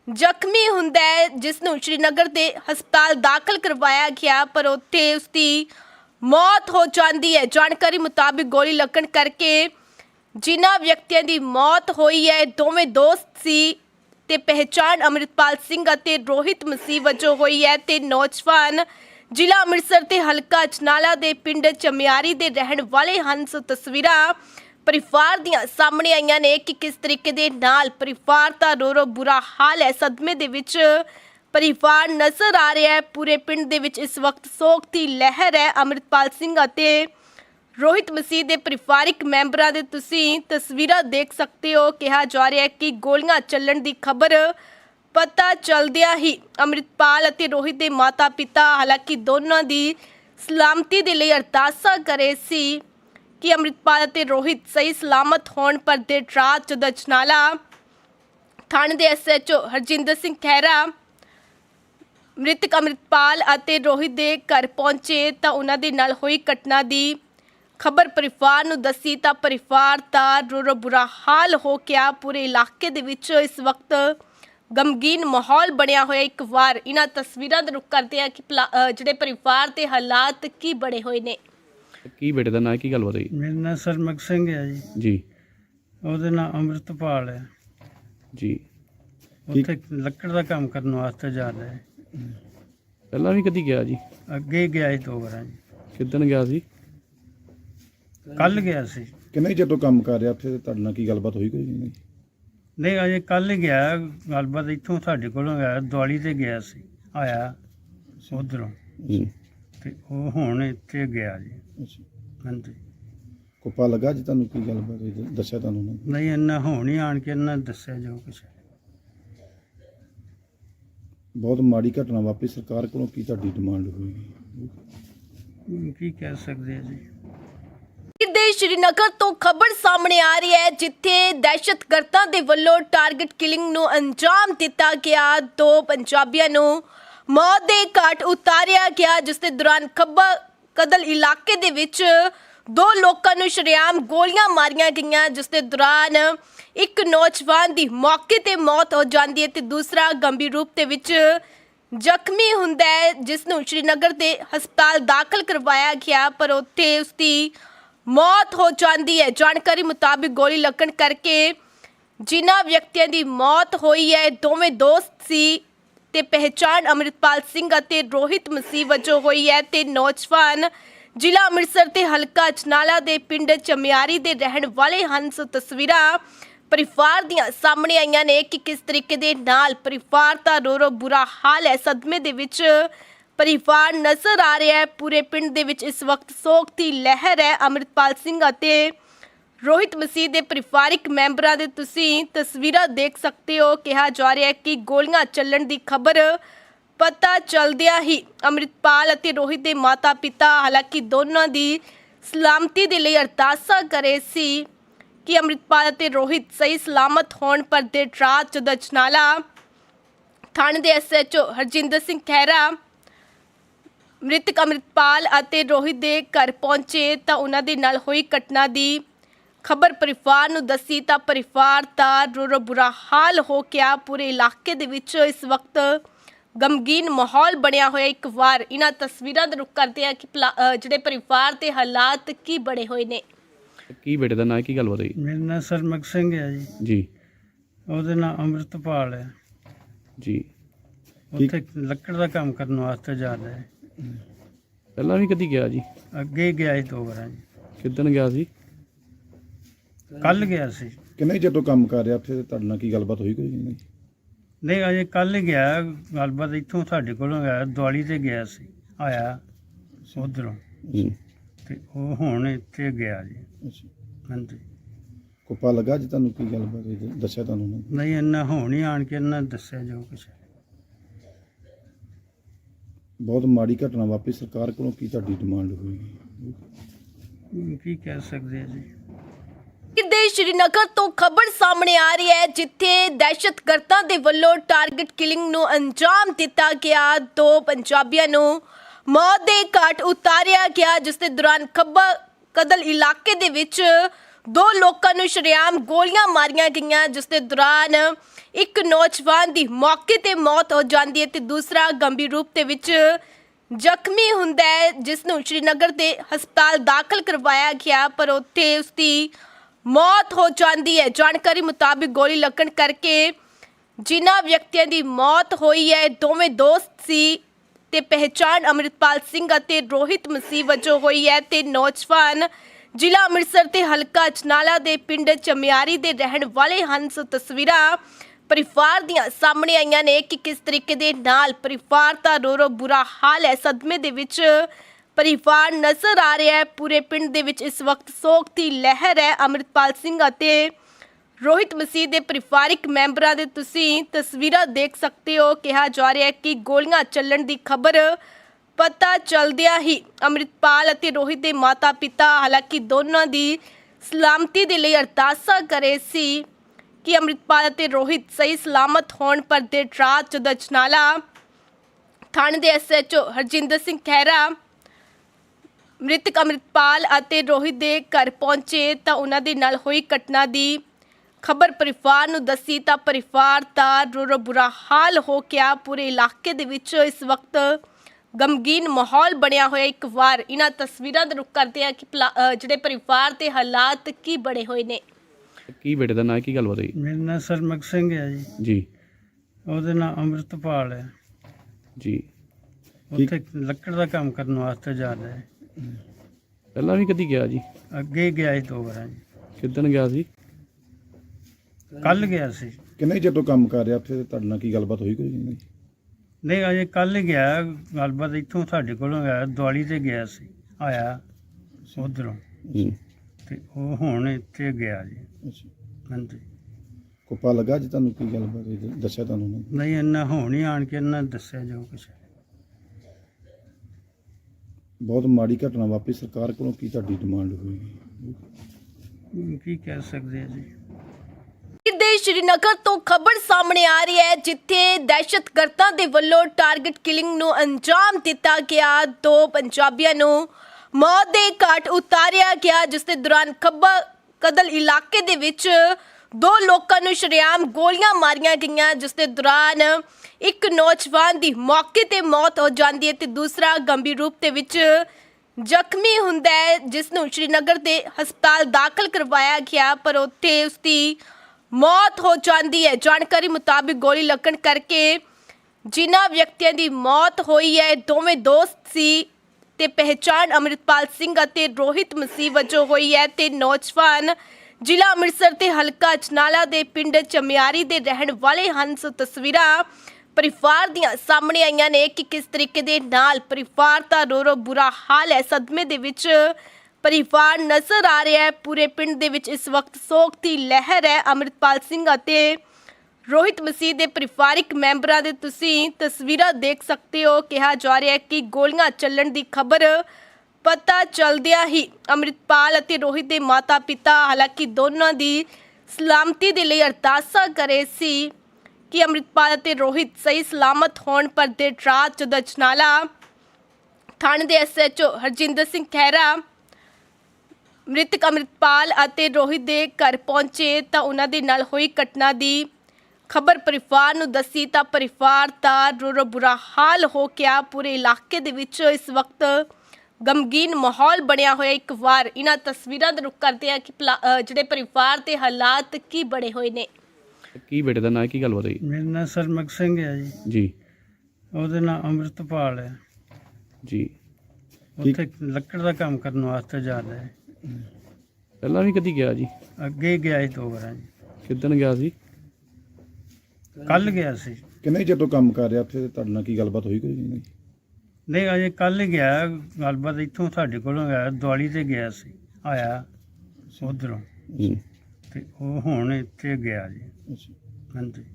ਜ਼ਖਮੀ ਹੁੰਦਾ ਹੈ, ਜਿਸ ਨੂੰ ਸ਼੍ਰੀਨਗਰ ਦੇ ਹਸਪਤਾਲ ਦਾਖਲ ਕਰਵਾਇਆ ਗਿਆ, ਪਰ ਉੱਥੇ ਉਸ ਦੀ ਮੌਤ ਹੋ ਜਾਂਦੀ ਹੈ। ਜਾਣਕਾਰੀ ਮੁਤਾਬਿਕ ਗੋਲੀ ਲੱਗਣ ਕਰਕੇ ਜਿਨ੍ਹਾਂ ਵਿਅਕਤੀਆਂ ਦੀ ਮੌਤ ਹੋਈ ਹੈ ਦੋਵੇਂ ਦੋਸਤ ਸੀ। ਤੇ ਪਹਿਚਾਣ ਅਮਰਿਤਪਾਲ ਸਿੰਘ ਅਤੇ ਰੋਹਿਤ ਮਸੀਹ ਵਜੋਂ ਹੋਈ ਹੈ ਤੇ ਨੌਜਵਾਨ ਜ਼ਿਲ੍ਹਾ ਅੰਮ੍ਰਿਤਸਰ ਤੇ ਹਲਕਾ ਅਜਨਾਲਾ ਦੇ ਪਿੰਡ ਚਮਿਆਰੀ ਦੇ ਰਹਿਣ ਵਾਲੇ ਹਨ। ਸੋ ਤਸਵੀਰਾਂ ਪਰਿਵਾਰ ਦੀਆਂ ਸਾਹਮਣੇ ਆਈਆਂ ਨੇ ਕਿ ਕਿਸ ਤਰੀਕੇ ਦੇ ਨਾਲ ਪਰਿਵਾਰ ਦਾ ਰੋ ਰੋ ਬੁਰਾ ਹਾਲ ਹੈ। ਸਦਮੇ ਦੇ ਵਿੱਚ ਪਰਿਵਾਰ ਨਜ਼ਰ ਆ ਰਿਹਾ ਹੈ। ਪੂਰੇ ਪਿੰਡ ਦੇ ਵਿੱਚ ਇਸ ਵਕਤ ਸੋਗ ਦੀ ਲਹਿਰ ਹੈ। ਅਮਰਿਤਪਾਲ ਸਿੰਘ ਅਤੇ ਰੋਹਿਤ ਮਸੀਹ ਦੇ ਪਰਿਵਾਰਿਕ ਮੈਂਬਰਾਂ ਦੇ ਤੁਸੀਂ ਤਸਵੀਰਾਂ ਦੇਖ ਸਕਦੇ ਹੋ। ਕਿਹਾ ਜਾ ਰਿਹਾ ਹੈ ਕਿ ਗੋਲੀਆਂ ਚੱਲਣ ਦੀ ਖਬਰ ਪਤਾ ਚੱਲਦਿਆਂ ਹੀ ਅਮਰਿਤਪਾਲ ਅਤੇ ਰੋਹਿਤ ਦੇ ਮਾਤਾ-ਪਿਤਾ ਹਾਲਾਂਕਿ ਦੋਨਾਂ ਦੀ ਸਲਾਮਤੀ ਦੇ ਲਈ ਅਰਦਾਸਾਂ ਕਰੇ ਸੀ ਕਿ ਅਮਰਿਤਪਾਲ ਅਤੇ ਰੋਹਿਤ ਸਹੀ ਸਲਾਮਤ ਹੋਣ, ਪਰ ਦੇਰ ਰਾਤ ਜਦੋਂ ਅਜਨਾਲਾ ਥਾਣੇ ਦੇ ਐਸਐਚਓ ਹਰਜਿੰਦਰ ਸਿੰਘ ਖਹਿਰਾ ਮ੍ਰਿਤਕ ਅਮਰਿਤਪਾਲ ਅਤੇ ਰੋਹਿਤ ਦੇ ਘਰ ਪਹੁੰਚੇ ਤਾਂ ਉਹਨਾਂ ਦੇ ਨਾਲ ਹੋਈ ਘਟਨਾ ਦੀ ਖਬਰ ਪਰਿਵਾਰ ਨੂੰ ਦੱਸੀ ਤਾਂ ਪਰਿਵਾਰ ਦਾ ਰੋ ਰੋ ਬੁਰਾ ਹਾਲ ਹੋ ਗਿਆ। ਪੂਰੇ ਇਲਾਕੇ ਦੇ ਵਿੱਚ ਇਸ ਵਕਤ ਗਮਗੀਨ ਮਾਹੌਲ ਬਣਿਆ ਹੋਇਆ। ਇੱਕ ਵਾਰ ਇਹਨਾਂ ਤਸਵੀਰਾਂ ਦਾ ਰੁਖ ਕਰਦੇ ਆ ਕਿ ਅ, ਜਿਹੜੇ ਪਰਿਵਾਰ ਦੇ ਹਾਲਾਤ ਕੀ ਬਣੇ ਹੋਏ ਨੇ। ਕੀ ਬੇਟੇ ਦਾ ਨਾਂ ਕੀ ਗੱਲਬਾਤ ਹੋਈ? ਮੇਰਾ ਨਾਂ ਸਰਮਕ ਸਿੰਘ ਹੈ ਜੀ। ਜੀ। ਉਹਦੇ ਨਾਂ ਅੰਮ੍ਰਿਤਪਾਲ ਹੈ। ਜੀ। ਉੱਥੇ ਲੱਕੜ ਦਾ ਕੰਮ ਕਰਨ ਵਾਸਤੇ ਜਾਂਦਾ ਹੈ। ਪਹਿਲਾਂ ਵੀ ਕਦੀ ਗਿਆ ਜੀ? ਅੱਗੇ ਹੀ ਗਿਆ ਸੀ ਦੋ ਵਾਰਾਂ ਜੀ। ਕਿੱਦਣ ਗਿਆ ਸੀ? ਕੱਲ ਗਿਆ ਸੀ। ਕਿੰਨੇ ਚਿਰ ਤੋਂ ਕੰਮ ਕਰ ਰਿਹਾ? ਉੱਥੇ ਤੇ ਤੁਹਾਡੇ ਨਾਲ ਕੀ ਗੱਲਬਾਤ ਹੋਈ ਕੋਈ? ਨਹੀਂ ਨਹੀਂ ਅਜੇ ਕੱਲ ਹੀ ਗਿਆ। ਗੱਲਬਾਤ ਇੱਥੋਂ ਸਾਡੇ ਕੋਲੋਂ ਗਿਆ ਦਿਵਾਲੀ ਤੇ ਗਿਆ ਸੀ ਆਇਆ ਉਧਰੋਂ। ਜੀ ਤੇ ਉਹ ਹੁਣ ਇੱਥੇ ਗਿਆ ਜੀ। ਅੱਛਾ। ਹਾਂਜੀ। ਕੋਪਾ ਲੱਗਾ ਜੀ ਤੁਹਾਨੂੰ ਕੀ ਗੱਲਬਾਤ ਹੋਈ? ਦੱਸਿਆ ਤੁਹਾਨੂੰ ਉਹਨਾਂ? ਨੇ? ਨਹੀਂ ਇੰਨਾ ਹੁਣ ਹੀ ਆਣ ਕੇ ਇਹਨਾਂ ਦੱਸਿਆ ਜੋ ਕੁਛ। ਬਹੁਤ ਮਾੜੀ ਘਟਨਾ ਵਾਪਰੀ। ਸਰਕਾਰ ਕੋਲੋਂ ਕੀ ਤੁਹਾਡੀ ਡਿਮਾਂਡ ਹੁਣ ਕੀ ਕਹਿ ਸਕਦੇ ਆ ਜੀ? ਦੇ ਸ਼੍ਰੀਨਗਰ ਤੋਂ ਖਬਰ ਸਾਹਮਣੇ ਆ ਰਹੀ ਹੈ, ਜਿੱਥੇ ਦਹਿਸ਼ਤਗਰਦਾਂ ਦੇ ਵੱਲੋਂ ਟਾਰਗੇਟ ਕਿਲਿੰਗ ਨੂੰ ਅੰਜਾਮ ਦਿੱਤਾ ਗਿਆ। ਦੋ ਪੰਜਾਬੀਆਂ ਨੂੰ ਮੌਤ ਦੇ ਘਾਟ ਉਤਾਰਿਆ ਗਿਆ, ਜਿਸ ਦੇ ਦੌਰਾਨ ਖੱਬਾ ਕਦਲ ਇਲਾਕੇ ਦੇ ਵਿੱਚ ਦੋ ਲੋਕਾਂ ਨੂੰ ਸ਼ਰੇਆਮ ਗੋਲੀਆਂ ਮਾਰੀਆਂ ਗਈਆਂ, ਜਿਸ ਦੇ ਦੌਰਾਨ ਇੱਕ ਨੌਜਵਾਨ ਦੀ ਮੌਕੇ ਤੇ ਮੌਤ ਹੋ ਜਾਂਦੀ ਹੈ ਤੇ ਦੂਸਰਾ ਗੰਭੀਰ ਰੂਪ ਦੇ ਵਿੱਚ ਜ਼ਖਮੀ ਹੁੰਦਾ ਹੈ, ਜਿਸ ਨੂੰ ਸ਼੍ਰੀਨਗਰ ਦੇ ਹਸਪਤਾਲ ਦਾਖਲ ਕਰਵਾਇਆ ਗਿਆ, ਪਰ ਉੱਥੇ ਉਸ ਦੀ ਮੌਤ ਹੋ ਜਾਂਦੀ ਹੈ। ਜਾਣਕਾਰੀ ਮੁਤਾਬਿਕ ਗੋਲੀ ਲੱਗਣ ਕਰਕੇ ਜਿਨ੍ਹਾਂ ਵਿਅਕਤੀਆਂ ਦੀ ਮੌਤ ਹੋਈ ਹੈ ਦੋਵੇਂ ਦੋਸਤ ਸੀ ਤੇ ਪਹਿਚਾਣ ਅਮਰਿਤਪਾਲ ਸਿੰਘ ਅਤੇ ਰੋਹਿਤ ਮਸੀਹ ਵਜੋਂ ਹੋਈ ਹੈ ਤੇ ਨੌਜਵਾਨ ਜ਼ਿਲ੍ਹਾ ਅੰਮ੍ਰਿਤਸਰ ਤੇ ਹਲਕਾ ਚਨਾਲਾ ਦੇ ਪਿੰਡ ਚਮਿਆਰੀ ਦੇ ਰਹਿਣ ਵਾਲੇ ਹਨ। ਸੋ ਤਸਵੀਰਾਂ ਪਰਿਵਾਰ ਦੀਆਂ ਸਾਹਮਣੇ ਆਈਆਂ ਨੇ ਕਿ ਕਿਸ ਤਰੀਕੇ ਦੇ ਨਾਲ ਪਰਿਵਾਰ ਦਾ ਰੋ ਰੋ ਬੁਰਾ ਹਾਲ ਹੈ। ਸਦਮੇ ਦੇ ਵਿੱਚ ਪਰਿਵਾਰ ਨਜ਼ਰ ਆ ਰਿਹਾ ਹੈ। ਪੂਰੇ ਪਿੰਡ ਦੇ ਵਿੱਚ ਇਸ ਵਕਤ ਸੋਗ ਦੀ ਲਹਿਰ ਹੈ। ਅਮਰਿਤਪਾਲ ਸਿੰਘ ਅਤੇ ਰੋਹਿਤ ਮਸੀਹ ਦੇ ਪਰਿਵਾਰਿਕ ਮੈਂਬਰਾਂ ਦੇ ਤੁਸੀਂ ਤਸਵੀਰਾਂ ਦੇਖ ਸਕਦੇ ਹੋ। ਕਿਹਾ ਜਾ ਰਿਹਾ ਹੈ ਕਿ ਗੋਲੀਆਂ ਚੱਲਣ ਦੀ ਖਬਰ ਪਤਾ ਚਲਦਿਆਂ ਹੀ ਅਮਰਿਤਪਾਲ ਅਤੇ ਰੋਹਿਤ ਦੇ ਮਾਤਾ-ਪਿਤਾ ਹਾਲਾਂਕਿ ਦੋਨਾਂ ਦੀ ਸਲਾਮਤੀ ਦੇ ਲਈ ਅਰਦਾਸਾਂ ਕਰੇ ਸੀ ਕਿ ਅਮਰਿਤਪਾਲ ਅਤੇ ਰੋਹਿਤ ਸਹੀ ਸਲਾਮਤ ਹੋਣ, ਪਰ ਦੇਰ ਰਾਤ ਜਦੋਂ ਥਾਣੇ ਦੇ ਐਸਐਚਓ ਹਰਜਿੰਦਰ ਸਿੰਘ ਖਹਿਰਾ ਮ੍ਰਿਤਕ ਅਮਰਿਤਪਾਲ ਅਤੇ ਰੋਹਿਤ ਦੇ ਘਰ ਪਹੁੰਚੇ ਤਾਂ ਉਹਨਾਂ ਦੇ ਨਾਲ ਹੋਈ ਘਟਨਾ ਦੀ ਖਬਰ ਪਰਿਵਾਰ ਨੂੰ ਦੱਸੀ ਤਾਂ ਪਰਿਵਾਰ ਦਾ ਰੋ ਰੋ ਬੁਰਾ ਹਾਲ ਹੋ ਗਿਆ। ਪੂਰੇ ਇਲਾਕੇ ਦੇ ਵਿੱਚ ਇਸ ਵਕਤ ਗਮਗੀਨ ਮਾਹੌਲ ਬਣਿਆ ਹੋਇਆ ਇੱਕ ਵਾਰ। ਇਹਨਾਂ ਤਸਵੀਰਾਂ ਦਾ ਰੁਖ ਕਰਦੇ ਆ ਕਿ ਪਲਾ- ਅ, ਜਿਹੜੇ ਪਰਿਵਾਰ ਦੇ ਹਾਲਾਤ ਕੀ ਬਣੇ ਹੋਏ ਨੇ। ਕੀ ਬੇਟੇ ਦਾ ਨਾਂ ਕੀ ਗੱਲਬਾਤ ਹੋਈ? ਮੇਰਾ ਨਾਂ ਸਰਮਕ ਸਿੰਘ ਹੈ ਜੀ। ਜੀ। ਉਹਦੇ ਨਾਂ ਅੰਮ੍ਰਿਤਪਾਲ ਹੈ। ਜੀ। ਉੱਥੇ ਲੱਕੜ ਦਾ ਕੰਮ ਕਰਨ ਵਾਸਤੇ ਜਾਂਦਾ ਹੈ। ਪਹਿਲਾਂ ਵੀ ਕਦੀ ਗਿਆ ਜੀ? ਅੱਗੇ ਗਿਆ ਸੀ ਦੋ ਵਾਰਾਂ ਜੀ ਕਿੱਦਣ ਗਿਆ ਸੀ? ਕੱਲ ਗਿਆ ਸੀ। ਕਿੰਨੇ ਚਿਰ ਤੋਂ ਕੰਮ ਕਰ ਰਿਹਾ ਉੱਥੇ? ਤੁਹਾਡੇ ਨਾਲ ਕੀ ਗੱਲਬਾਤ ਹੋਈ ਕੋਈ? ਨਹੀਂ ਨਹੀਂ ਅਜੇ ਕੱਲ ਹੀ ਗਿਆ। ਗੱਲਬਾਤ ਇੱਥੋਂ ਸਾਡੇ ਕੋਲੋਂ ਗਿਆ। ਦਿਵਾਲੀ ਤੇ ਗਿਆ ਸੀ। ਆਇਆ ਉਧਰੋਂ। ਜੀ ਤੇ ਉਹ ਹੁਣ ਇੱਥੇ ਗਿਆ ਜੀ। ਅੱਛਾ। ਹਾਂਜੀ। ਕੋਪਾ ਲੱਗਾ ਜੀ ਤੁਹਾਨੂੰ ਕੀ ਗੱਲਬਾਤ ਹੋਈ? ਦੱਸਿਆ ਤੁਹਾਨੂੰ ਉਹਨਾਂ? ਨੇ? ਨਹੀਂ ਇੰਨਾ ਹੁਣ ਹੀ ਆਣ ਕੇ ਇਹਨਾਂ ਦੱਸਿਆ ਜੋ ਕੁਛ ਬਹੁਤ ਮਾੜੀ ਘਟਨਾ ਵਾਪਰੀ ਸਰਕਾਰ ਕੋਲੋਂ ਕੀ ਤੁਹਾਡੀ ਡਿਮਾਂਡ ਹੋਏਗੀ ਹੁਣ ਕੀ ਕਹਿ ਸਕਦੇ ਆ ਜੀ? ਦੇ ਸ਼੍ਰੀਨਗਰ ਤੋਂ ਖਬਰ ਸਾਹਮਣੇ ਆ ਰਹੀ ਹੈ ਜਿੱਥੇ ਦਹਿਸ਼ਤਗਰਦਾਂ ਦੇ ਵੱਲੋਂ ਟਾਰਗੇਟ ਕਿਲਿੰਗ ਨੂੰ ਅੰਜਾਮ ਦਿੱਤਾ ਗਿਆ। ਦੋ ਪੰਜਾਬੀਆਂ ਨੂੰ ਮੌਤ ਦੇ ਘਾਟ ਉਤਾਰਿਆ ਗਿਆ ਜਿਸ ਦੇ ਦੌਰਾਨ ਖੱਬਾ ਕਦਲ ਇਲਾਕੇ ਦੇ ਵਿੱਚ ਦੋ ਲੋਕਾਂ ਨੂੰ ਸ਼ਰੇਆਮ ਗੋਲੀਆਂ ਮਾਰੀਆਂ ਗਈਆਂ, ਜਿਸ ਦੇ ਦੌਰਾਨ ਇੱਕ ਨੌਜਵਾਨ ਦੀ ਮੌਕੇ ਤੇ ਮੌਤ ਹੋ ਜਾਂਦੀ ਹੈ ਤੇ ਦੂਸਰਾ ਗੰਭੀਰ ਰੂਪ ਦੇ ਵਿੱਚ ਜ਼ਖਮੀ ਹੁੰਦਾ ਹੈ, ਜਿਸ ਨੂੰ ਸ਼੍ਰੀਨਗਰ ਦੇ ਹਸਪਤਾਲ ਦਾਖਲ ਕਰਵਾਇਆ ਗਿਆ, ਪਰ ਉੱਥੇ ਉਸ ਦੀ ਮੌਤ ਹੋ ਜਾਂਦੀ ਹੈ। ਜਾਣਕਾਰੀ ਮੁਤਾਬਿਕ ਗੋਲੀ ਲੱਗਣ ਕਰਕੇ ਜਿਨ੍ਹਾਂ ਵਿਅਕਤੀਆਂ ਦੀ ਮੌਤ ਹੋਈ ਹੈ ਦੋਵੇਂ ਦੋਸਤ ਸੀ ਤੇ ਪਹਿਚਾਣ ਅਮਰਿਤਪਾਲ ਸਿੰਘ ਅਤੇ ਰੋਹਿਤ ਮਸੀਹ ਵਜੋਂ ਹੋਈ ਹੈ ਤੇ ਨੌਜਵਾਨ ਜ਼ਿਲ੍ਹਾ ਅੰਮ੍ਰਿਤਸਰ ਤੇ ਹਲਕਾ ਚਨਾਲਾ ਦੇ ਪਿੰਡ ਚਮਿਆਰੀ ਦੇ ਰਹਿਣ ਵਾਲੇ ਹਨ। ਸੋ ਤਸਵੀਰਾਂ ਪਰਿਵਾਰ ਦੀਆਂ ਸਾਹਮਣੇ ਆਈਆਂ ਨੇ ਕਿ ਕਿਸ ਤਰੀਕੇ ਦੇ ਨਾਲ ਪਰਿਵਾਰ ਦਾ ਰੋ ਰੋ ਬੁਰਾ ਹਾਲ ਹੈ। ਸਦਮੇ ਦੇ ਵਿੱਚ ਪਰਿਵਾਰ ਨਜ਼ਰ ਆ ਰਿਹਾ ਹੈ। ਪੂਰੇ ਪਿੰਡ ਦੇ ਵਿੱਚ ਇਸ ਵਕਤ ਸੋਗ ਦੀ ਲਹਿਰ ਹੈ। ਅਮਰਿਤਪਾਲ ਸਿੰਘ ਅਤੇ ਰੋਹਿਤ ਮਸੀਹ ਦੇ ਪਰਿਵਾਰਿਕ ਮੈਂਬਰਾਂ ਦੇ ਤੁਸੀਂ ਤਸਵੀਰਾਂ ਦੇਖ ਸਕਦੇ ਹੋ। ਕਿਹਾ ਜਾ ਰਿਹਾ ਹੈ ਕਿ ਗੋਲੀਆਂ ਚੱਲਣ ਦੀ ਖਬਰ ਪਤਾ ਚਲਦਿਆਂ ਹੀ ਅਮਰਿਤਪਾਲ ਅਤੇ ਰੋਹਿਤ ਦੇ ਮਾਤਾ-ਪਿਤਾ ਹਾਲਾਂਕਿ ਦੋਨਾਂ ਦੀ ਸਲਾਮਤੀ ਦੇ ਲਈ ਅਰਦਾਸਾਂ ਕਰੇ ਸੀ ਕਿ ਅਮਰਿਤਪਾਲ ਅਤੇ ਰੋਹਿਤ ਸਹੀ ਸਲਾਮਤ ਹੋਣ ਪਰ ਦੇਰ ਰਾਤ ਜਦੋਂ ਅਜਨਾਲਾ ਥਾਣੇ ਦੇ ਐਸਐਚਓ ਹਰਜਿੰਦਰ ਸਿੰਘ ਖਹਿਰਾ, ਮ੍ਰਿਤਕ ਅਮਰਿਤਪਾਲ ਅਤੇ ਰੋਹਿਤ ਦੇ ਘਰ ਪਹੁੰਚੇ ਤਾਂ ਉਹਨਾਂ ਦੇ ਨਾਲ ਹੋਈ ਘਟਨਾ ਦੀ ਖਬਰ ਪਰਿਵਾਰ ਨੂੰ ਦੱਸੀ ਤਾਂ ਪਰਿਵਾਰ ਦਾ ਰੋ ਰੋ ਬੁਰਾ ਹਾਲ ਹੋ ਗਿਆ। ਪੂਰੇ ਇਲਾਕੇ ਦੇ ਵਿੱਚ ਇਸ ਵਕਤ ਗਮਗੀਨ ਮਾਹੌਲ ਬਣਿਆ ਹੋਇਆ ਇੱਕ ਵਾਰ। ਇਹਨਾਂ ਤਸਵੀਰਾਂ ਦਾ ਰੁਖ ਕਰਦੇ ਆ ਕਿ ਅ, ਜਿਹੜੇ ਪਰਿਵਾਰ ਦੇ ਹਾਲਾਤ ਕੀ ਬਣੇ ਹੋਏ ਨੇ। ਕੀ ਬੇਟੇ ਦਾ ਨਾਂ ਕੀ ਗੱਲਬਾਤ ਹੋਈ? ਮੇਰਾ ਨਾਂ ਸਰਮਕ ਸਿੰਘ ਹੈ ਜੀ। ਜੀ। ਉਹਦੇ ਨਾਂ ਅੰਮ੍ਰਿਤਪਾਲ ਹੈ। ਜੀ। ਉੱਥੇ ਲੱਕੜ ਦਾ ਕੰਮ ਕਰਨ ਵਾਸਤੇ ਜਾਂਦਾ ਹੈ। ਪਹਿਲਾਂ ਵੀ ਕਦੀ ਗਿਆ ਜੀ? ਅੱਗੇ ਗਿਆ ਸੀ ਦੋ ਵਾਰਾਂ ਜੀ। ਕਿੱਦਣ ਗਿਆ ਸੀ? ਕੱਲ ਗਿਆ ਸੀ। ਕਿੰਨੇ ਚਿਰ ਤੋਂ ਕੰਮ ਕਰ ਰਿਹਾ? ਉੱਥੇ ਤੁਹਾਡੇ ਨਾਲ ਕੀ ਗੱਲਬਾਤ ਹੋਈ ਕੋਈ? ਨਹੀਂ ਨਹੀਂ ਅਜੇ ਕੱਲ ਹੀ ਗਿਆ ਗੱਲਬਾਤ ਇੱਥੋਂ ਸਾਡੇ ਕੋਲੋਂ ਗਿਆ ਦਿਵਾਲੀ ਤੇ ਗਿਆ ਸੀ ਆਇਆ ਉਧਰੋਂ। ਤੇ ਉਹ ਹੁਣ ਇੱਥੇ ਗਿਆ ਜੀ। ਅੱਛਾ। ਹਾਂਜੀ। ਕੋਪਾ ਲੱਗਾ ਜੀ ਤੁਹਾਨੂੰ ਕੀ ਗੱਲਬਾਤ ਹੋਈ ਦੱਸਿਆ ਤੁਹਾਨੂੰ ਨੇ? ਨਹੀਂ ਇੰਨਾ ਹੁਣ ਹੀ ਆਣ ਕੇ ਇਹਨਾਂ ਨੇ ਦੱਸਿਆ ਜੋ ਕੁਛ ਬਹੁਤ ਮਾੜੀ ਘਟਨਾ ਵਾਪਰੀ ਸਰਕਾਰ ਕੋਲੋਂ ਕੀ ਤੁਹਾਡੀ ਡਿਮਾਂਡ ਹੁਣ ਕੀ ਕਹਿ ਸਕਦੇ ਆ ਜੀ? ਦੇ ਸ਼੍ਰੀਨਗਰ ਤੋਂ ਖਬਰ ਸਾਹਮਣੇ ਆ ਰਹੀ ਹੈ, ਜਿੱਥੇ ਦਹਿਸ਼ਤਗਰਦਾਂ ਦੇ ਵੱਲੋਂ ਟਾਰਗੇਟ ਕਿਲਿੰਗ ਨੂੰ ਅੰਜਾਮ ਦਿੱਤਾ ਗਿਆ। ਦੋ ਪੰਜਾਬੀਆਂ ਨੂੰ ਮੌਤ ਦੇ ਘਾਟ ਉਤਾਰਿਆ ਗਿਆ, ਜਿਸ ਦੇ ਦੌਰਾਨ ਖੱਬਾ ਕਦਲ ਇਲਾਕੇ ਦੇ ਵਿੱਚ ਦੋ ਲੋਕਾਂ ਨੂੰ ਸ਼ਰੇਆਮ ਗੋਲੀਆਂ ਮਾਰੀਆਂ ਗਈਆਂ, ਜਿਸ ਦੇ ਦੌਰਾਨ ਇੱਕ ਨੌਜਵਾਨ ਦੀ ਮੌਕੇ ਤੇ ਮੌਤ ਹੋ ਜਾਂਦੀ ਹੈ ਤੇ ਦੂਸਰਾ ਗੰਭੀਰ ਰੂਪ ਦੇ ਵਿੱਚ ਜ਼ਖਮੀ ਹੁੰਦਾ ਹੈ, ਜਿਸ ਨੂੰ ਸ਼੍ਰੀਨਗਰ ਦੇ ਹਸਪਤਾਲ ਦਾਖਲ ਕਰਵਾਇਆ ਗਿਆ, ਪਰ ਉੱਥੇ ਉਸ ਦੀ ਮੌਤ ਹੋ ਜਾਂਦੀ ਹੈ। ਜਾਣਕਾਰੀ ਮੁਤਾਬਿਕ ਗੋਲੀ ਲੱਗਣ ਕਰਕੇ ਜਿਨ੍ਹਾਂ ਵਿਅਕਤੀਆਂ ਦੀ ਮੌਤ ਹੋਈ ਹੈ ਦੋਵੇਂ ਦੋਸਤ ਸੀ ਤੇ ਪਹਿਚਾਣ ਅਮਰਿਤਪਾਲ ਸਿੰਘ ਅਤੇ ਰੋਹਿਤ ਮਸੀਹ ਵਜੋਂ ਹੋਈ ਹੈ ਤੇ ਨੌਜਵਾਨ ਜ਼ਿਲ੍ਹਾ ਅੰਮ੍ਰਿਤਸਰ ਤੇ ਹਲਕਾ ਚਨਾਲਾ ਦੇ ਪਿੰਡ ਚਮਿਆਰੀ ਦੇ ਰਹਿਣ ਵਾਲੇ ਹਨ। ਸੋ ਤਸਵੀਰਾਂ ਪਰਿਵਾਰ ਦੀਆਂ ਸਾਹਮਣੇ ਆਈਆਂ ਨੇ ਕਿ ਕਿਸ ਤਰੀਕੇ ਦੇ ਨਾਲ ਪਰਿਵਾਰ ਦਾ ਰੋ ਰੋ ਬੁਰਾ ਹਾਲ ਹੈ। ਸਦਮੇ ਦੇ ਵਿੱਚ ਪਰਿਵਾਰ ਨਜ਼ਰ ਆ ਰਿਹਾ ਹੈ। ਪੂਰੇ ਪਿੰਡ ਦੇ ਵਿੱਚ ਇਸ ਵਕਤ ਸੋਗ ਦੀ ਲਹਿਰ ਹੈ। ਅਮਰਿਤਪਾਲ ਸਿੰਘ ਅਤੇ ਰੋਹਿਤ ਮਸੀਹ ਦੇ ਪਰਿਵਾਰਿਕ ਮੈਂਬਰਾਂ ਦੇ ਤੁਸੀਂ ਤਸਵੀਰਾਂ ਦੇਖ ਸਕਦੇ ਹੋ। ਕਿਹਾ ਜਾ ਰਿਹਾ ਹੈ ਕਿ ਗੋਲੀਆਂ ਚੱਲਣ ਦੀ ਖਬਰ ਪਤਾ ਚਲਦਿਆਂ ਹੀ ਅਮਰਿਤਪਾਲ ਅਤੇ ਰੋਹਿਤ ਦੇ ਮਾਤਾ-ਪਿਤਾ ਹਾਲਾਂਕਿ ਦੋਨਾਂ ਦੀ ਸਲਾਮਤੀ ਦੇ ਲਈ ਅਰਦਾਸਾਂ ਕਰੇ ਸੀ ਕਿ ਅਮਰਿਤਪਾਲ ਅਤੇ ਰੋਹਿਤ ਸਹੀ ਸਲਾਮਤ ਹੋਣ, ਪਰ ਦੇਰ ਰਾਤ ਜਦੋਂ ਥਾਣੇ ਦੇ ਐਸਐਚਓ ਹਰਜਿੰਦਰ ਸਿੰਘ ਖਹਿਰਾ ਮ੍ਰਿਤਕ ਅਮਰਿਤਪਾਲ ਅਤੇ ਰੋਹਿਤ ਦੇ ਘਰ ਪਹੁੰਚੇ ਤਾਂ ਉਹਨਾਂ ਦੇ ਨਾਲ ਹੋਈ ਘਟਨਾ ਦੀ ਖਬਰ ਪਰਿਵਾਰ ਨੂੰ ਦੱਸੀ ਤਾਂ ਪਰਿਵਾਰ ਦਾ ਰੋ ਰੋ ਬੁਰਾ ਹਾਲ ਹੋ ਗਿਆ। ਪੂਰੇ ਇਲਾਕੇ ਦੇ ਵਿੱਚ ਇਸ ਵਕਤ ਗਮਗੀਨ ਮਾਹੌਲ ਬਣਿਆ ਹੋਇਆ। ਇੱਕ ਵਾਰ ਇਹਨਾਂ ਤਸਵੀਰਾਂ ਦਾ ਰੁਖ ਕਰਦੇ ਆ ਕਿ ਅ, ਜਿਹੜੇ ਪਰਿਵਾਰ ਦੇ ਹਾਲਾਤ ਕੀ ਬਣੇ ਹੋਏ ਨੇ। ਕੀ ਬੇਟੇ ਦਾ ਨਾਂ ਹੈ? ਕੀ ਗੱਲਬਾਤ ਹੋਈ? ਮੇਰਾ ਨਾਂ ਸਰਮਕ ਸਿੰਘ ਹੈ ਜੀ। ਜੀ। ਉਹਦੇ ਨਾਂ ਅੰਮ੍ਰਿਤਪਾਲ ਹੈ। ਜੀ। ਉੱਥੇ ਲੱਕੜ ਦਾ ਕੰਮ ਕਰਨ ਵਾਸਤੇ ਜਾਂਦਾ ਹੈ। ਪਹਿਲਾਂ ਵੀ ਕਦੀ ਗਿਆ ਜੀ? ਅੱਗੇ ਗਿਆ ਸੀ ਦੋ ਵਾਰਾਂ ਜੀ। ਕਿੱਦਣ ਗਿਆ ਸੀ? ਕੱਲ ਗਿਆ ਸੀ। ਕਿੰਨੇ ਚਿਰ ਤੋਂ ਕੰਮ ਕਰ ਰਿਹਾ ਉੱਥੇ ਤੁਹਾਡੇ ਨਾਲ ਕੀ ਗੱਲਬਾਤ ਹੋਈ ਕੋਈ ਨਹੀਂ? ਨਹੀਂ ਅਜੇ ਕੱਲ ਹੀ ਗਿਆ। ਗੱਲਬਾਤ ਇੱਥੋਂ ਸਾਡੇ ਕੋਲੋਂ ਗਿਆ ਦਿਵਾਲੀ ਤੇ ਗਿਆ ਸੀ। ਆਇਆ ਉਧਰੋਂ। ਹੂੰ। ਤੇ ਉਹ ਹੁਣ ਇੱਥੇ ਗਿਆ ਜੀ। ਅੱਛਾ। ਹਾਂਜੀ।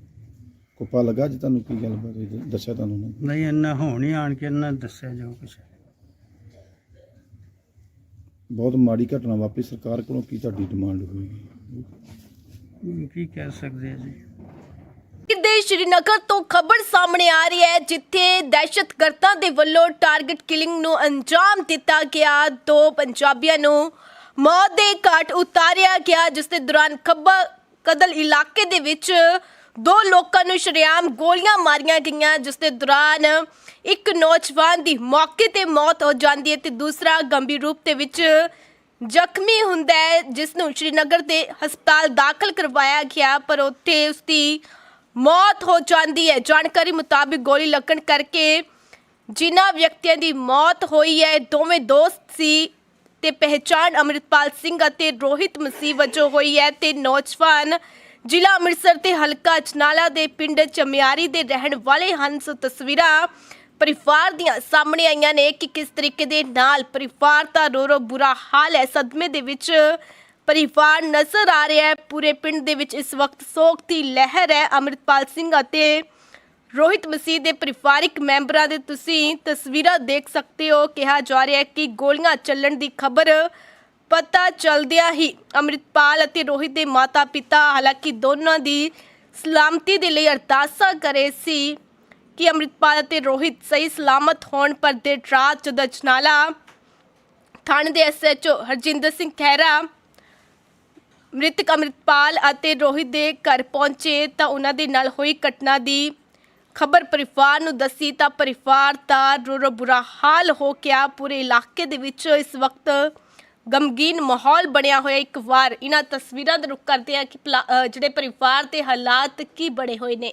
ਕੋਪਾ ਲੱਗਾ ਜੀ ਤੁਹਾਨੂੰ ਕੀ ਗੱਲਬਾਤ ਹੋਈ? ਦੱਸਿਆ ਤੁਹਾਨੂੰ ਉਹਨਾਂ? ਨਹੀਂ ਇੰਨਾ ਹੁਣ ਹੀ ਆਣ ਕੇ ਇਹਨਾਂ ਦੱਸਿਆ ਜੋ ਕੁਛ ਬਹੁਤ ਮਾੜੀ ਘਟਨਾ ਵਾਪਰੀ ਸਰਕਾਰ ਕੋਲੋਂ ਕੀ ਤੁਹਾਡੀ ਡਿਮਾਂਡ ਹੋਏਗੀ ਕੀ ਕਹਿ ਸਕਦੇ ਆ ਜੀ? ਦੇ ਸ਼੍ਰੀਨਗਰ ਤੋਂ ਖਬਰ ਸਾਹਮਣੇ ਆ ਰਹੀ ਹੈ ਜਿੱਥੇ ਦਹਿਸ਼ਤਗਰਦਾਂ ਦੇ ਵੱਲੋਂ ਟਾਰਗੇਟ ਕਿਲਿੰਗ ਨੂੰ ਅੰਜਾਮ ਦਿੱਤਾ ਗਿਆ। ਦੋ ਪੰਜਾਬੀਆਂ ਨੂੰ ਮੌਤ ਦੇ ਘਾਟ ਉਤਾਰਿਆ ਗਿਆ ਜਿਸ ਦੇ ਦੌਰਾਨ ਖੱਬਾ ਕਦਲ ਇਲਾਕੇ ਦੇ ਵਿੱਚ ਦੋ ਲੋਕਾਂ ਨੂੰ ਸ਼ਰੇਆਮ ਗੋਲੀਆਂ ਮਾਰੀਆਂ ਗਈਆਂ ਜਿਸ ਦੇ ਦੌਰਾਨ ਇੱਕ ਨੌਜਵਾਨ ਦੀ ਮੌਕੇ ਤੇ ਮੌਤ ਹੋ ਜਾਂਦੀ ਹੈ ਤੇ ਦੂਸਰਾ ਗੰਭੀਰ ਰੂਪ ਦੇ ਵਿੱਚ ਜ਼ਖਮੀ ਹੁੰਦਾ ਹੈ, ਜਿਸ ਨੂੰ ਸ਼੍ਰੀਨਗਰ ਦੇ ਹਸਪਤਾਲ ਦਾਖਲ ਕਰਵਾਇਆ ਗਿਆ, ਪਰ ਉੱਥੇ ਉਸ ਦੀ ਮੌਤ ਹੋ ਜਾਂਦੀ ਹੈ। ਜਾਣਕਾਰੀ ਮੁਤਾਬਿਕ ਗੋਲੀ ਲੱਗਣ ਕਰਕੇ ਜਿਨ੍ਹਾਂ ਵਿਅਕਤੀਆਂ ਦੀ ਮੌਤ ਹੋਈ ਹੈ, ਦੋਵੇਂ ਦੋਸਤ ਸੀ ਤੇ ਪਹਿਚਾਣ ਅਮਰਿਤਪਾਲ ਸਿੰਘ ਅਤੇ ਰੋਹਿਤ ਮਸੀਹ ਵਜੋਂ ਹੋਈ ਹੈ ਤੇ ਨੌਜਵਾਨ ਜ਼ਿਲ੍ਹਾ ਅੰਮ੍ਰਿਤਸਰ ਤੇ ਹਲਕਾ ਚਨਾਲਾ ਦੇ ਪਿੰਡ ਚਮਿਆਰੀ ਦੇ ਰਹਿਣ ਵਾਲੇ ਹਨ। ਸੋ ਤਸਵੀਰਾਂ ਪਰਿਵਾਰ ਦੀਆਂ ਸਾਹਮਣੇ ਆਈਆਂ ਨੇ ਕਿ ਕਿਸ ਤਰੀਕੇ ਦੇ ਨਾਲ ਪਰਿਵਾਰ ਦਾ ਰੋ ਰੋ ਬੁਰਾ ਹਾਲ ਹੈ। ਸਦਮੇ ਦੇ ਵਿੱਚ ਪਰਿਵਾਰ ਨਜ਼ਰ ਆ ਰਿਹਾ ਹੈ। ਪੂਰੇ ਪਿੰਡ ਦੇ ਵਿੱਚ ਇਸ ਵਕਤ ਸੋਗ ਦੀ ਲਹਿਰ ਹੈ। ਅਮਰਿਤਪਾਲ ਸਿੰਘ ਅਤੇ ਰੋਹਿਤ ਮਸੀਹ ਦੇ ਪਰਿਵਾਰਿਕ ਮੈਂਬਰਾਂ ਦੇ ਤੁਸੀਂ ਤਸਵੀਰਾਂ ਦੇਖ ਸਕਦੇ ਹੋ। ਕਿਹਾ ਜਾ ਰਿਹਾ ਹੈ ਕਿ ਗੋਲੀਆਂ ਚੱਲਣ ਦੀ ਖਬਰ ਪਤਾ ਚਲਦਿਆਂ ਹੀ ਅਮਰਿਤਪਾਲ ਅਤੇ ਰੋਹਿਤ ਦੇ ਮਾਤਾ-ਪਿਤਾ ਹਾਲਾਂਕਿ ਦੋਨਾਂ ਦੀ ਸਲਾਮਤੀ ਦੇ ਲਈ ਅਰਦਾਸਾਂ ਕਰੇ ਸੀ। ਕਿ ਅਮਰਿਤਪਾਲ ਅਤੇ ਰੋਹਿਤ ਸਹੀ ਸਲਾਮਤ ਹੋਣ ਪਰ ਦੇਰ ਰਾਤ ਜਦੋਂ ਅਜਨਾਲਾ ਥਾਣੇ ਦੇ ਐਸਐਚਓ ਹਰਜਿੰਦਰ ਸਿੰਘ ਖਹਿਰਾ ਮ੍ਰਿਤਕ ਅਮਰਿਤਪਾਲ ਅਤੇ ਰੋਹਿਤ ਦੇ ਘਰ ਪਹੁੰਚੇ ਤਾਂ ਉਹਨਾਂ ਦੇ ਨਾਲ ਹੋਈ ਘਟਨਾ ਦੀ ਖਬਰ ਪਰਿਵਾਰ ਨੂੰ ਦੱਸੀ ਤਾਂ ਪਰਿਵਾਰ ਦਾ ਰੋ ਰੋ ਬੁਰਾ ਹਾਲ ਹੋ ਗਿਆ। ਪੂਰੇ ਇਲਾਕੇ ਦੇ ਵਿੱਚ ਇਸ ਵਕਤ ਗਮਗੀਨ ਮਾਹੌਲ ਬਣਿਆ ਹੋਇਆ। ਇੱਕ ਵਾਰ ਇਹਨਾਂ ਤਸਵੀਰਾਂ ਦਾ ਰੁਖ ਕਰਦੇ ਆ ਕਿ ਪਲਾ- ਅ, ਜਿਹੜੇ ਪਰਿਵਾਰ ਦੇ ਹਾਲਾਤ ਕੀ ਬਣੇ ਹੋਏ ਨੇ।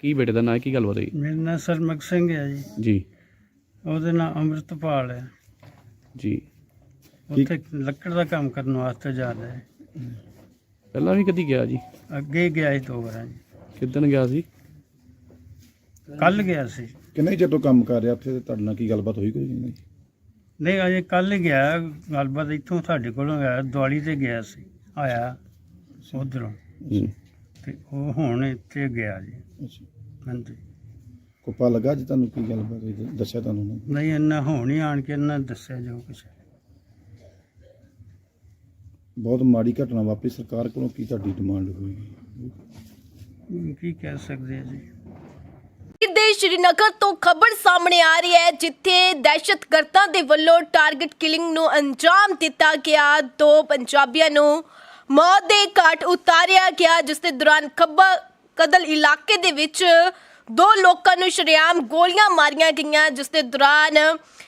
ਕੀ ਬੇਟੇ ਦਾ ਨਾਂ? ਕੀ ਗੱਲਬਾਤ ਹੋਈ? ਮੇਰਾ ਨਾਂ ਸਰਮਕ ਸਿੰਘ ਹੈ ਜੀ। ਜੀ। ਉਹਦੇ ਨਾਂ ਅੰਮ੍ਰਿਤਪਾਲ ਹੈ। ਜੀ। ਉੱਥੇ ਲੱਕੜ ਦਾ ਕੰਮ ਕਰਨ ਵਾਸਤੇ ਜਾਂਦਾ ਹੈ। ਪਹਿਲਾਂ ਵੀ ਕਦੀ ਗਿਆ ਜੀ? ਅੱਗੇ ਗਿਆ ਸੀ ਦੋ ਵਾਰਾਂ ਜੀ। ਕਿੱਦਣ ਗਿਆ ਸੀ? ਕੱਲ ਗਿਆ ਸੀ। ਕਿੰਨੇ ਚਿਰ ਤੋਂ ਕੰਮ ਕਰ ਰਿਹਾ ਉੱਥੇ ਤੇ ਤੁਹਾਡੇ ਨਾਲ ਕੀ ਗੱਲਬਾਤ ਹੋਈ ਕੋਈ? ਨਹੀਂ ਨਹੀਂ ਅਜੇ ਕੱਲ ਹੀ ਗਿਆ। ਗੱਲਬਾਤ ਇੱਥੋਂ ਸਾਡੇ ਕੋਲੋਂ ਗਿਆ ਦਿਵਾਲੀ ਤੇ ਗਿਆ ਸੀ। ਆਇਆ ਉਧਰੋਂ। ਜੀ ਤੇ ਉਹ ਹੁਣ ਇੱਥੇ ਗਿਆ ਜੀ। ਅੱਛਾ। ਹਾਂਜੀ। ਕੋਪਾ ਲੱਗਾ ਜੀ ਤੁਹਾਨੂੰ ਕੀ ਗੱਲਬਾਤ ਹੋਈ ਦੱਸਿਆ ਤੁਹਾਨੂੰ ਉਹਨਾਂ? ਨੇ? ਨਹੀਂ ਇੰਨਾ ਹੁਣ ਹੀ ਆਣ ਕੇ ਇਹਨਾਂ ਦੱਸਿਆ ਜੋ ਕੁਛ ਬਹੁਤ ਮਾੜੀ ਘਟਨਾ ਵਾਪਰੀ। ਸਰਕਾਰ ਕੋਲੋਂ ਕੀ ਤੁਹਾਡੀ ਡਿਮਾਂਡ ਹੋਏਗੀ ਹੁਣ ਕੀ ਕਹਿ ਸਕਦੇ ਆ ਜੀ? ਦੇ ਸ਼੍ਰੀਨਗਰ ਤੋਂ ਖਬਰ ਸਾਹਮਣੇ ਆ ਰਹੀ ਹੈ ਜਿੱਥੇ ਦਹਿਸ਼ਤਗਰਦਾਂ ਦੇ ਵੱਲੋਂ ਟਾਰਗੇਟ ਕਿਲਿੰਗ ਨੂੰ ਅੰਜਾਮ ਦਿੱਤਾ ਗਿਆ। ਦੋ ਪੰਜਾਬੀਆਂ ਨੂੰ ਮੌਤ ਦੇ ਘਾਟ ਉਤਾਰਿਆ ਗਿਆ, ਜਿਸ ਦੇ ਦੌਰਾਨ ਖੱਬਾ ਕਦਲ ਇਲਾਕੇ ਦੇ ਵਿੱਚ ਦੋ ਲੋਕਾਂ ਨੂੰ ਸ਼ਰੇਆਮ ਗੋਲੀਆਂ ਮਾਰੀਆਂ ਗਈਆਂ, ਜਿਸ ਦੇ ਦੌਰਾਨ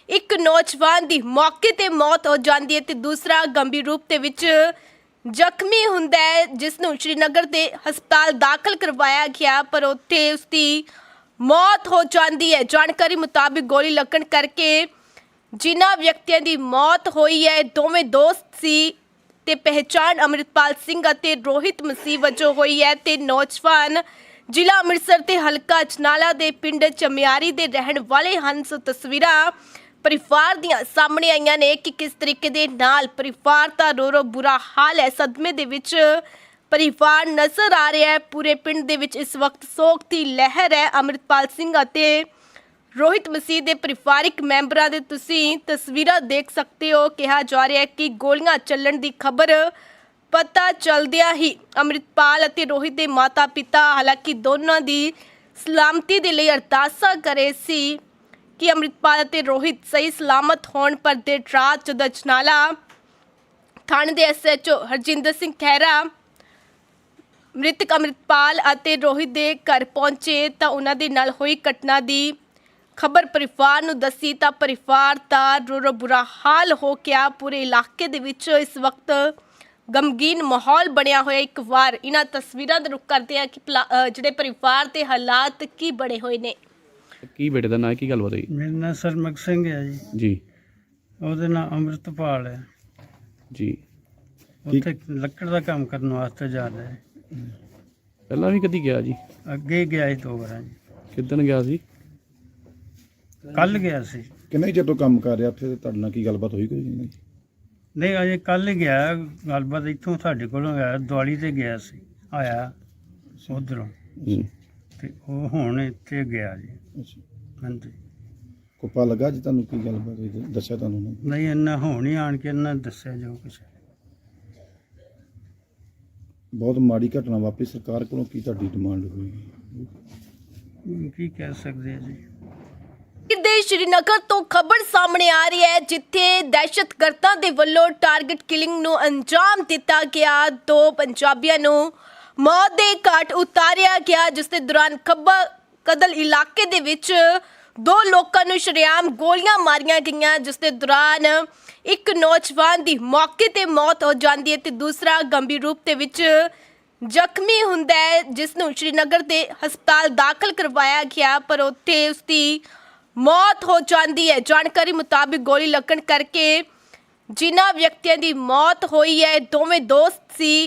ਇੱਕ ਨੌਜਵਾਨ ਦੀ ਮੌਕੇ ਤੇ ਮੌਤ ਹੋ ਜਾਂਦੀ ਹੈ ਤੇ ਦੂਸਰਾ ਗੰਭੀਰ ਰੂਪ ਦੇ ਵਿੱਚ ਜ਼ਖਮੀ ਹੁੰਦਾ ਹੈ, ਜਿਸ ਨੂੰ ਸ਼੍ਰੀਨਗਰ ਦੇ ਹਸਪਤਾਲ ਦਾਖਲ ਕਰਵਾਇਆ ਗਿਆ, ਪਰ ਉੱਥੇ ਉਸ ਦੀ ਮੌਤ ਹੋ ਜਾਂਦੀ ਹੈ। ਜਾਣਕਾਰੀ ਮੁਤਾਬਿਕ ਗੋਲੀ ਲੱਗਣ ਕਰਕੇ ਜਿਨ੍ਹਾਂ ਵਿਅਕਤੀਆਂ ਦੀ ਮੌਤ ਹੋਈ ਹੈ ਦੋਵੇਂ ਦੋਸਤ ਸੀ। ਤੇ ਪਹਿਚਾਣ ਅਮਰਿਤਪਾਲ ਸਿੰਘ ਅਤੇ ਰੋਹਿਤ ਮਸੀਹ ਵਜੋਂ ਹੋਈ ਹੈ ਤੇ ਨੌਜਵਾਨ ਜ਼ਿਲ੍ਹਾ ਅੰਮ੍ਰਿਤਸਰ ਤੇ ਹਲਕਾ ਚਨਾਲਾ ਦੇ ਪਿੰਡ ਚਮਿਆਰੀ ਦੇ ਰਹਿਣ ਵਾਲੇ ਹਨ। ਸੋ ਤਸਵੀਰਾਂ ਪਰਿਵਾਰ ਦੀਆਂ ਸਾਹਮਣੇ ਆਈਆਂ ਨੇ ਕਿ ਕਿਸ ਤਰੀਕੇ ਦੇ ਨਾਲ ਪਰਿਵਾਰ ਦਾ ਰੋ ਰੋ ਬੁਰਾ ਹਾਲ ਹੈ। ਸਦਮੇ ਦੇ ਵਿੱਚ ਪਰਿਵਾਰ ਨਜ਼ਰ ਆ ਰਿਹਾ ਹੈ। ਪੂਰੇ ਪਿੰਡ ਦੇ ਵਿੱਚ ਇਸ ਵਕਤ ਸੋਗ ਦੀ ਲਹਿਰ ਹੈ। ਅਮਰਿਤਪਾਲ ਸਿੰਘ ਅਤੇ ਰੋਹਿਤ ਮਸੀਹ ਦੇ ਪਰਿਵਾਰਿਕ ਮੈਂਬਰਾਂ ਦੇ ਤੁਸੀਂ ਤਸਵੀਰਾਂ ਦੇਖ ਸਕਦੇ ਹੋ। ਕਿਹਾ ਜਾ ਰਿਹਾ ਹੈ ਕਿ ਗੋਲੀਆਂ ਚੱਲਣ ਦੀ ਖਬਰ ਪਤਾ ਚਲਦਿਆਂ ਹੀ ਅਮਰਿਤਪਾਲ ਅਤੇ ਰੋਹਿਤ ਦੇ ਮਾਤਾ-ਪਿਤਾ ਹਾਲਾਂਕਿ ਦੋਨਾਂ ਦੀ ਸਲਾਮਤੀ ਦੇ ਲਈ ਅਰਦਾਸਾਂ ਕਰੇ ਸੀ ਕਿ ਅਮਰਿਤਪਾਲ ਅਤੇ ਰੋਹਿਤ ਸਹੀ ਸਲਾਮਤ ਹੋਣ, ਪਰ ਦੇਰ ਰਾਤ ਜਦੋਂ ਅਜਨਾਲਾ ਥਾਣੇ ਦੇ ਐਸਐਚਓ ਹਰਜਿੰਦਰ ਸਿੰਘ ਖਹਿਰਾ ਮ੍ਰਿਤਕ ਅਮਰਿਤਪਾਲ ਅਤੇ ਰੋਹਿਤ ਦੇ ਘਰ ਪਹੁੰਚੇ ਤਾਂ ਉਹਨਾਂ ਦੇ ਨਾਲ ਹੋਈ ਘਟਨਾ ਦੀ ਖਬਰ ਪਰਿਵਾਰ ਨੂੰ ਦੱਸੀ ਤਾਂ ਪਰਿਵਾਰ ਦਾ ਰੋ ਰੋ ਬੁਰਾ ਹਾਲ ਹੋ ਗਿਆ ਪੂਰੇ ਇਲਾਕੇ ਦੇ ਵਿੱਚ ਇਸ ਵਕਤ ਗਮਗੀਨ ਮਾਹੌਲ ਬਣਿਆ ਹੋਇਆ ਇੱਕ ਵਾਰ। ਇਹਨਾਂ ਤਸਵੀਰਾਂ ਦਾ ਰੁਖ ਕਰਦੇ ਆ ਕਿ ਪਲਾ- ਅ, ਜਿਹੜੇ ਪਰਿਵਾਰ ਦੇ ਹਾਲਾਤ ਕੀ ਬਣੇ ਹੋਏ ਨੇ। ਕੀ ਬੇਟੇ ਦਾ ਨਾਂ ਕੀ ਗੱਲਬਾਤ ਹੋਈ? ਮੇਰਾ ਨਾਂ ਸਰਮਕ ਸਿੰਘ ਹੈ ਜੀ। ਜੀ। ਉਹਦੇ ਨਾਂ ਅੰਮ੍ਰਿਤਪਾਲ ਹੈ। ਜੀ। ਉੱਥੇ ਲੱਕੜ ਦਾ ਕੰਮ ਕਰਨ ਵਾਸਤੇ ਜਾਂਦਾ ਹੈ। ਪਹਿਲਾਂ ਵੀ ਕਦੀ ਗਿਆ ਜੀ? ਅੱਗੇ ਹੀ ਗਿਆ ਸੀ ਦੋ ਵਾਰਾਂ। ਜੀ ਕਿੱਦਣ ਗਿਆ ਸੀ? ਕੱਲ ਗਿਆ ਸੀ। ਕਿੰਨੇ ਚਿਰ ਤੋਂ ਕੰਮ ਕਰ ਰਿਹਾ ਉੱਥੇ ਤੇ ਤੁਹਾਡੇ ਨਾਲ ਕੀ ਗੱਲਬਾਤ ਹੋਈ ਕੋਈ? ਨਹੀਂ ਨਹੀਂ ਅਜੇ ਕੱਲ ਹੀ ਗਿਆ। ਗੱਲਬਾਤ ਇੱਥੋਂ ਸਾਡੇ ਕੋਲੋਂ ਗਿਆ ਦਿਵਾਲੀ ਤੇ ਗਿਆ ਸੀ ਆਇਆ ਉਧਰੋਂ। ਜੀ ਤੇ ਉਹ ਹੁਣ ਇੱਥੇ ਗਿਆ ਜੀ। ਅੱਛਾ। ਹਾਂਜੀ। ਕੋਪਾ ਲੱਗਾ ਜੀ ਤੁਹਾਨੂੰ ਕੀ ਗੱਲਬਾਤ ਹੋਈ? ਦੱਸਿਆ ਤੁਹਾਨੂੰ ਨੇ? ਨਹੀਂ ਇੰਨਾ ਹੁਣ ਹੀ ਆਣ ਕੇ ਇਹਨਾਂ ਦੱਸਿਆ ਜੋ ਕੁਛ ਬਹੁਤ ਮਾੜੀ ਘਟਨਾ ਵਾਪਰੀ। ਸਰਕਾਰ ਕੋਲੋਂ ਕੀ ਤੁਹਾਡੀ ਡਿਮਾਂਡ ਹੁਣ ਕੀ ਕਹਿ ਸਕਦੇ ਆ ਜੀ? ਦੇ ਸ਼੍ਰੀਨਗਰ ਤੋਂ ਖਬਰ ਸਾਹਮਣੇ ਆ ਰਹੀ ਹੈ, ਜਿੱਥੇ ਦਹਿਸ਼ਤਗਰਦਾਂ ਦੇ ਵੱਲੋਂ ਟਾਰਗੇਟ ਕਿਲਿੰਗ ਨੂੰ ਅੰਜਾਮ ਦਿੱਤਾ ਗਿਆ। ਦੋ ਪੰਜਾਬੀਆਂ ਨੂੰ ਮੌਤ ਦੇ ਘਾਟ ਉਤਾਰਿਆ ਗਿਆ, ਜਿਸ ਦੇ ਦੌਰਾਨ ਖੱਬਾ ਕਦਲ ਇਲਾਕੇ ਦੇ ਵਿੱਚ ਦੋ ਲੋਕਾਂ ਨੂੰ ਸ਼ਰੇਆਮ ਗੋਲੀਆਂ ਮਾਰੀਆਂ ਗਈਆਂ, ਜਿਸ ਦੇ ਦੌਰਾਨ ਇੱਕ ਨੌਜਵਾਨ ਦੀ ਮੌਕੇ ਤੇ ਮੌਤ ਹੋ ਜਾਂਦੀ ਹੈ ਤੇ ਦੂਸਰਾ ਗੰਭੀਰ ਰੂਪ ਦੇ ਵਿੱਚ ਜ਼ਖਮੀ ਹੁੰਦਾ ਹੈ, ਜਿਸ ਨੂੰ ਸ਼੍ਰੀਨਗਰ ਦੇ ਹਸਪਤਾਲ ਦਾਖਲ ਕਰਵਾਇਆ ਗਿਆ, ਪਰ ਉੱਥੇ ਉਸ ਦੀ ਮੌਤ ਹੋ ਜਾਂਦੀ ਹੈ। ਜਾਣਕਾਰੀ ਮੁਤਾਬਿਕ ਗੋਲੀ ਲੱਗਣ ਕਰਕੇ ਜਿਨ੍ਹਾਂ ਵਿਅਕਤੀਆਂ ਦੀ ਮੌਤ ਹੋਈ ਹੈ ਦੋਵੇਂ ਦੋਸਤ ਸੀ।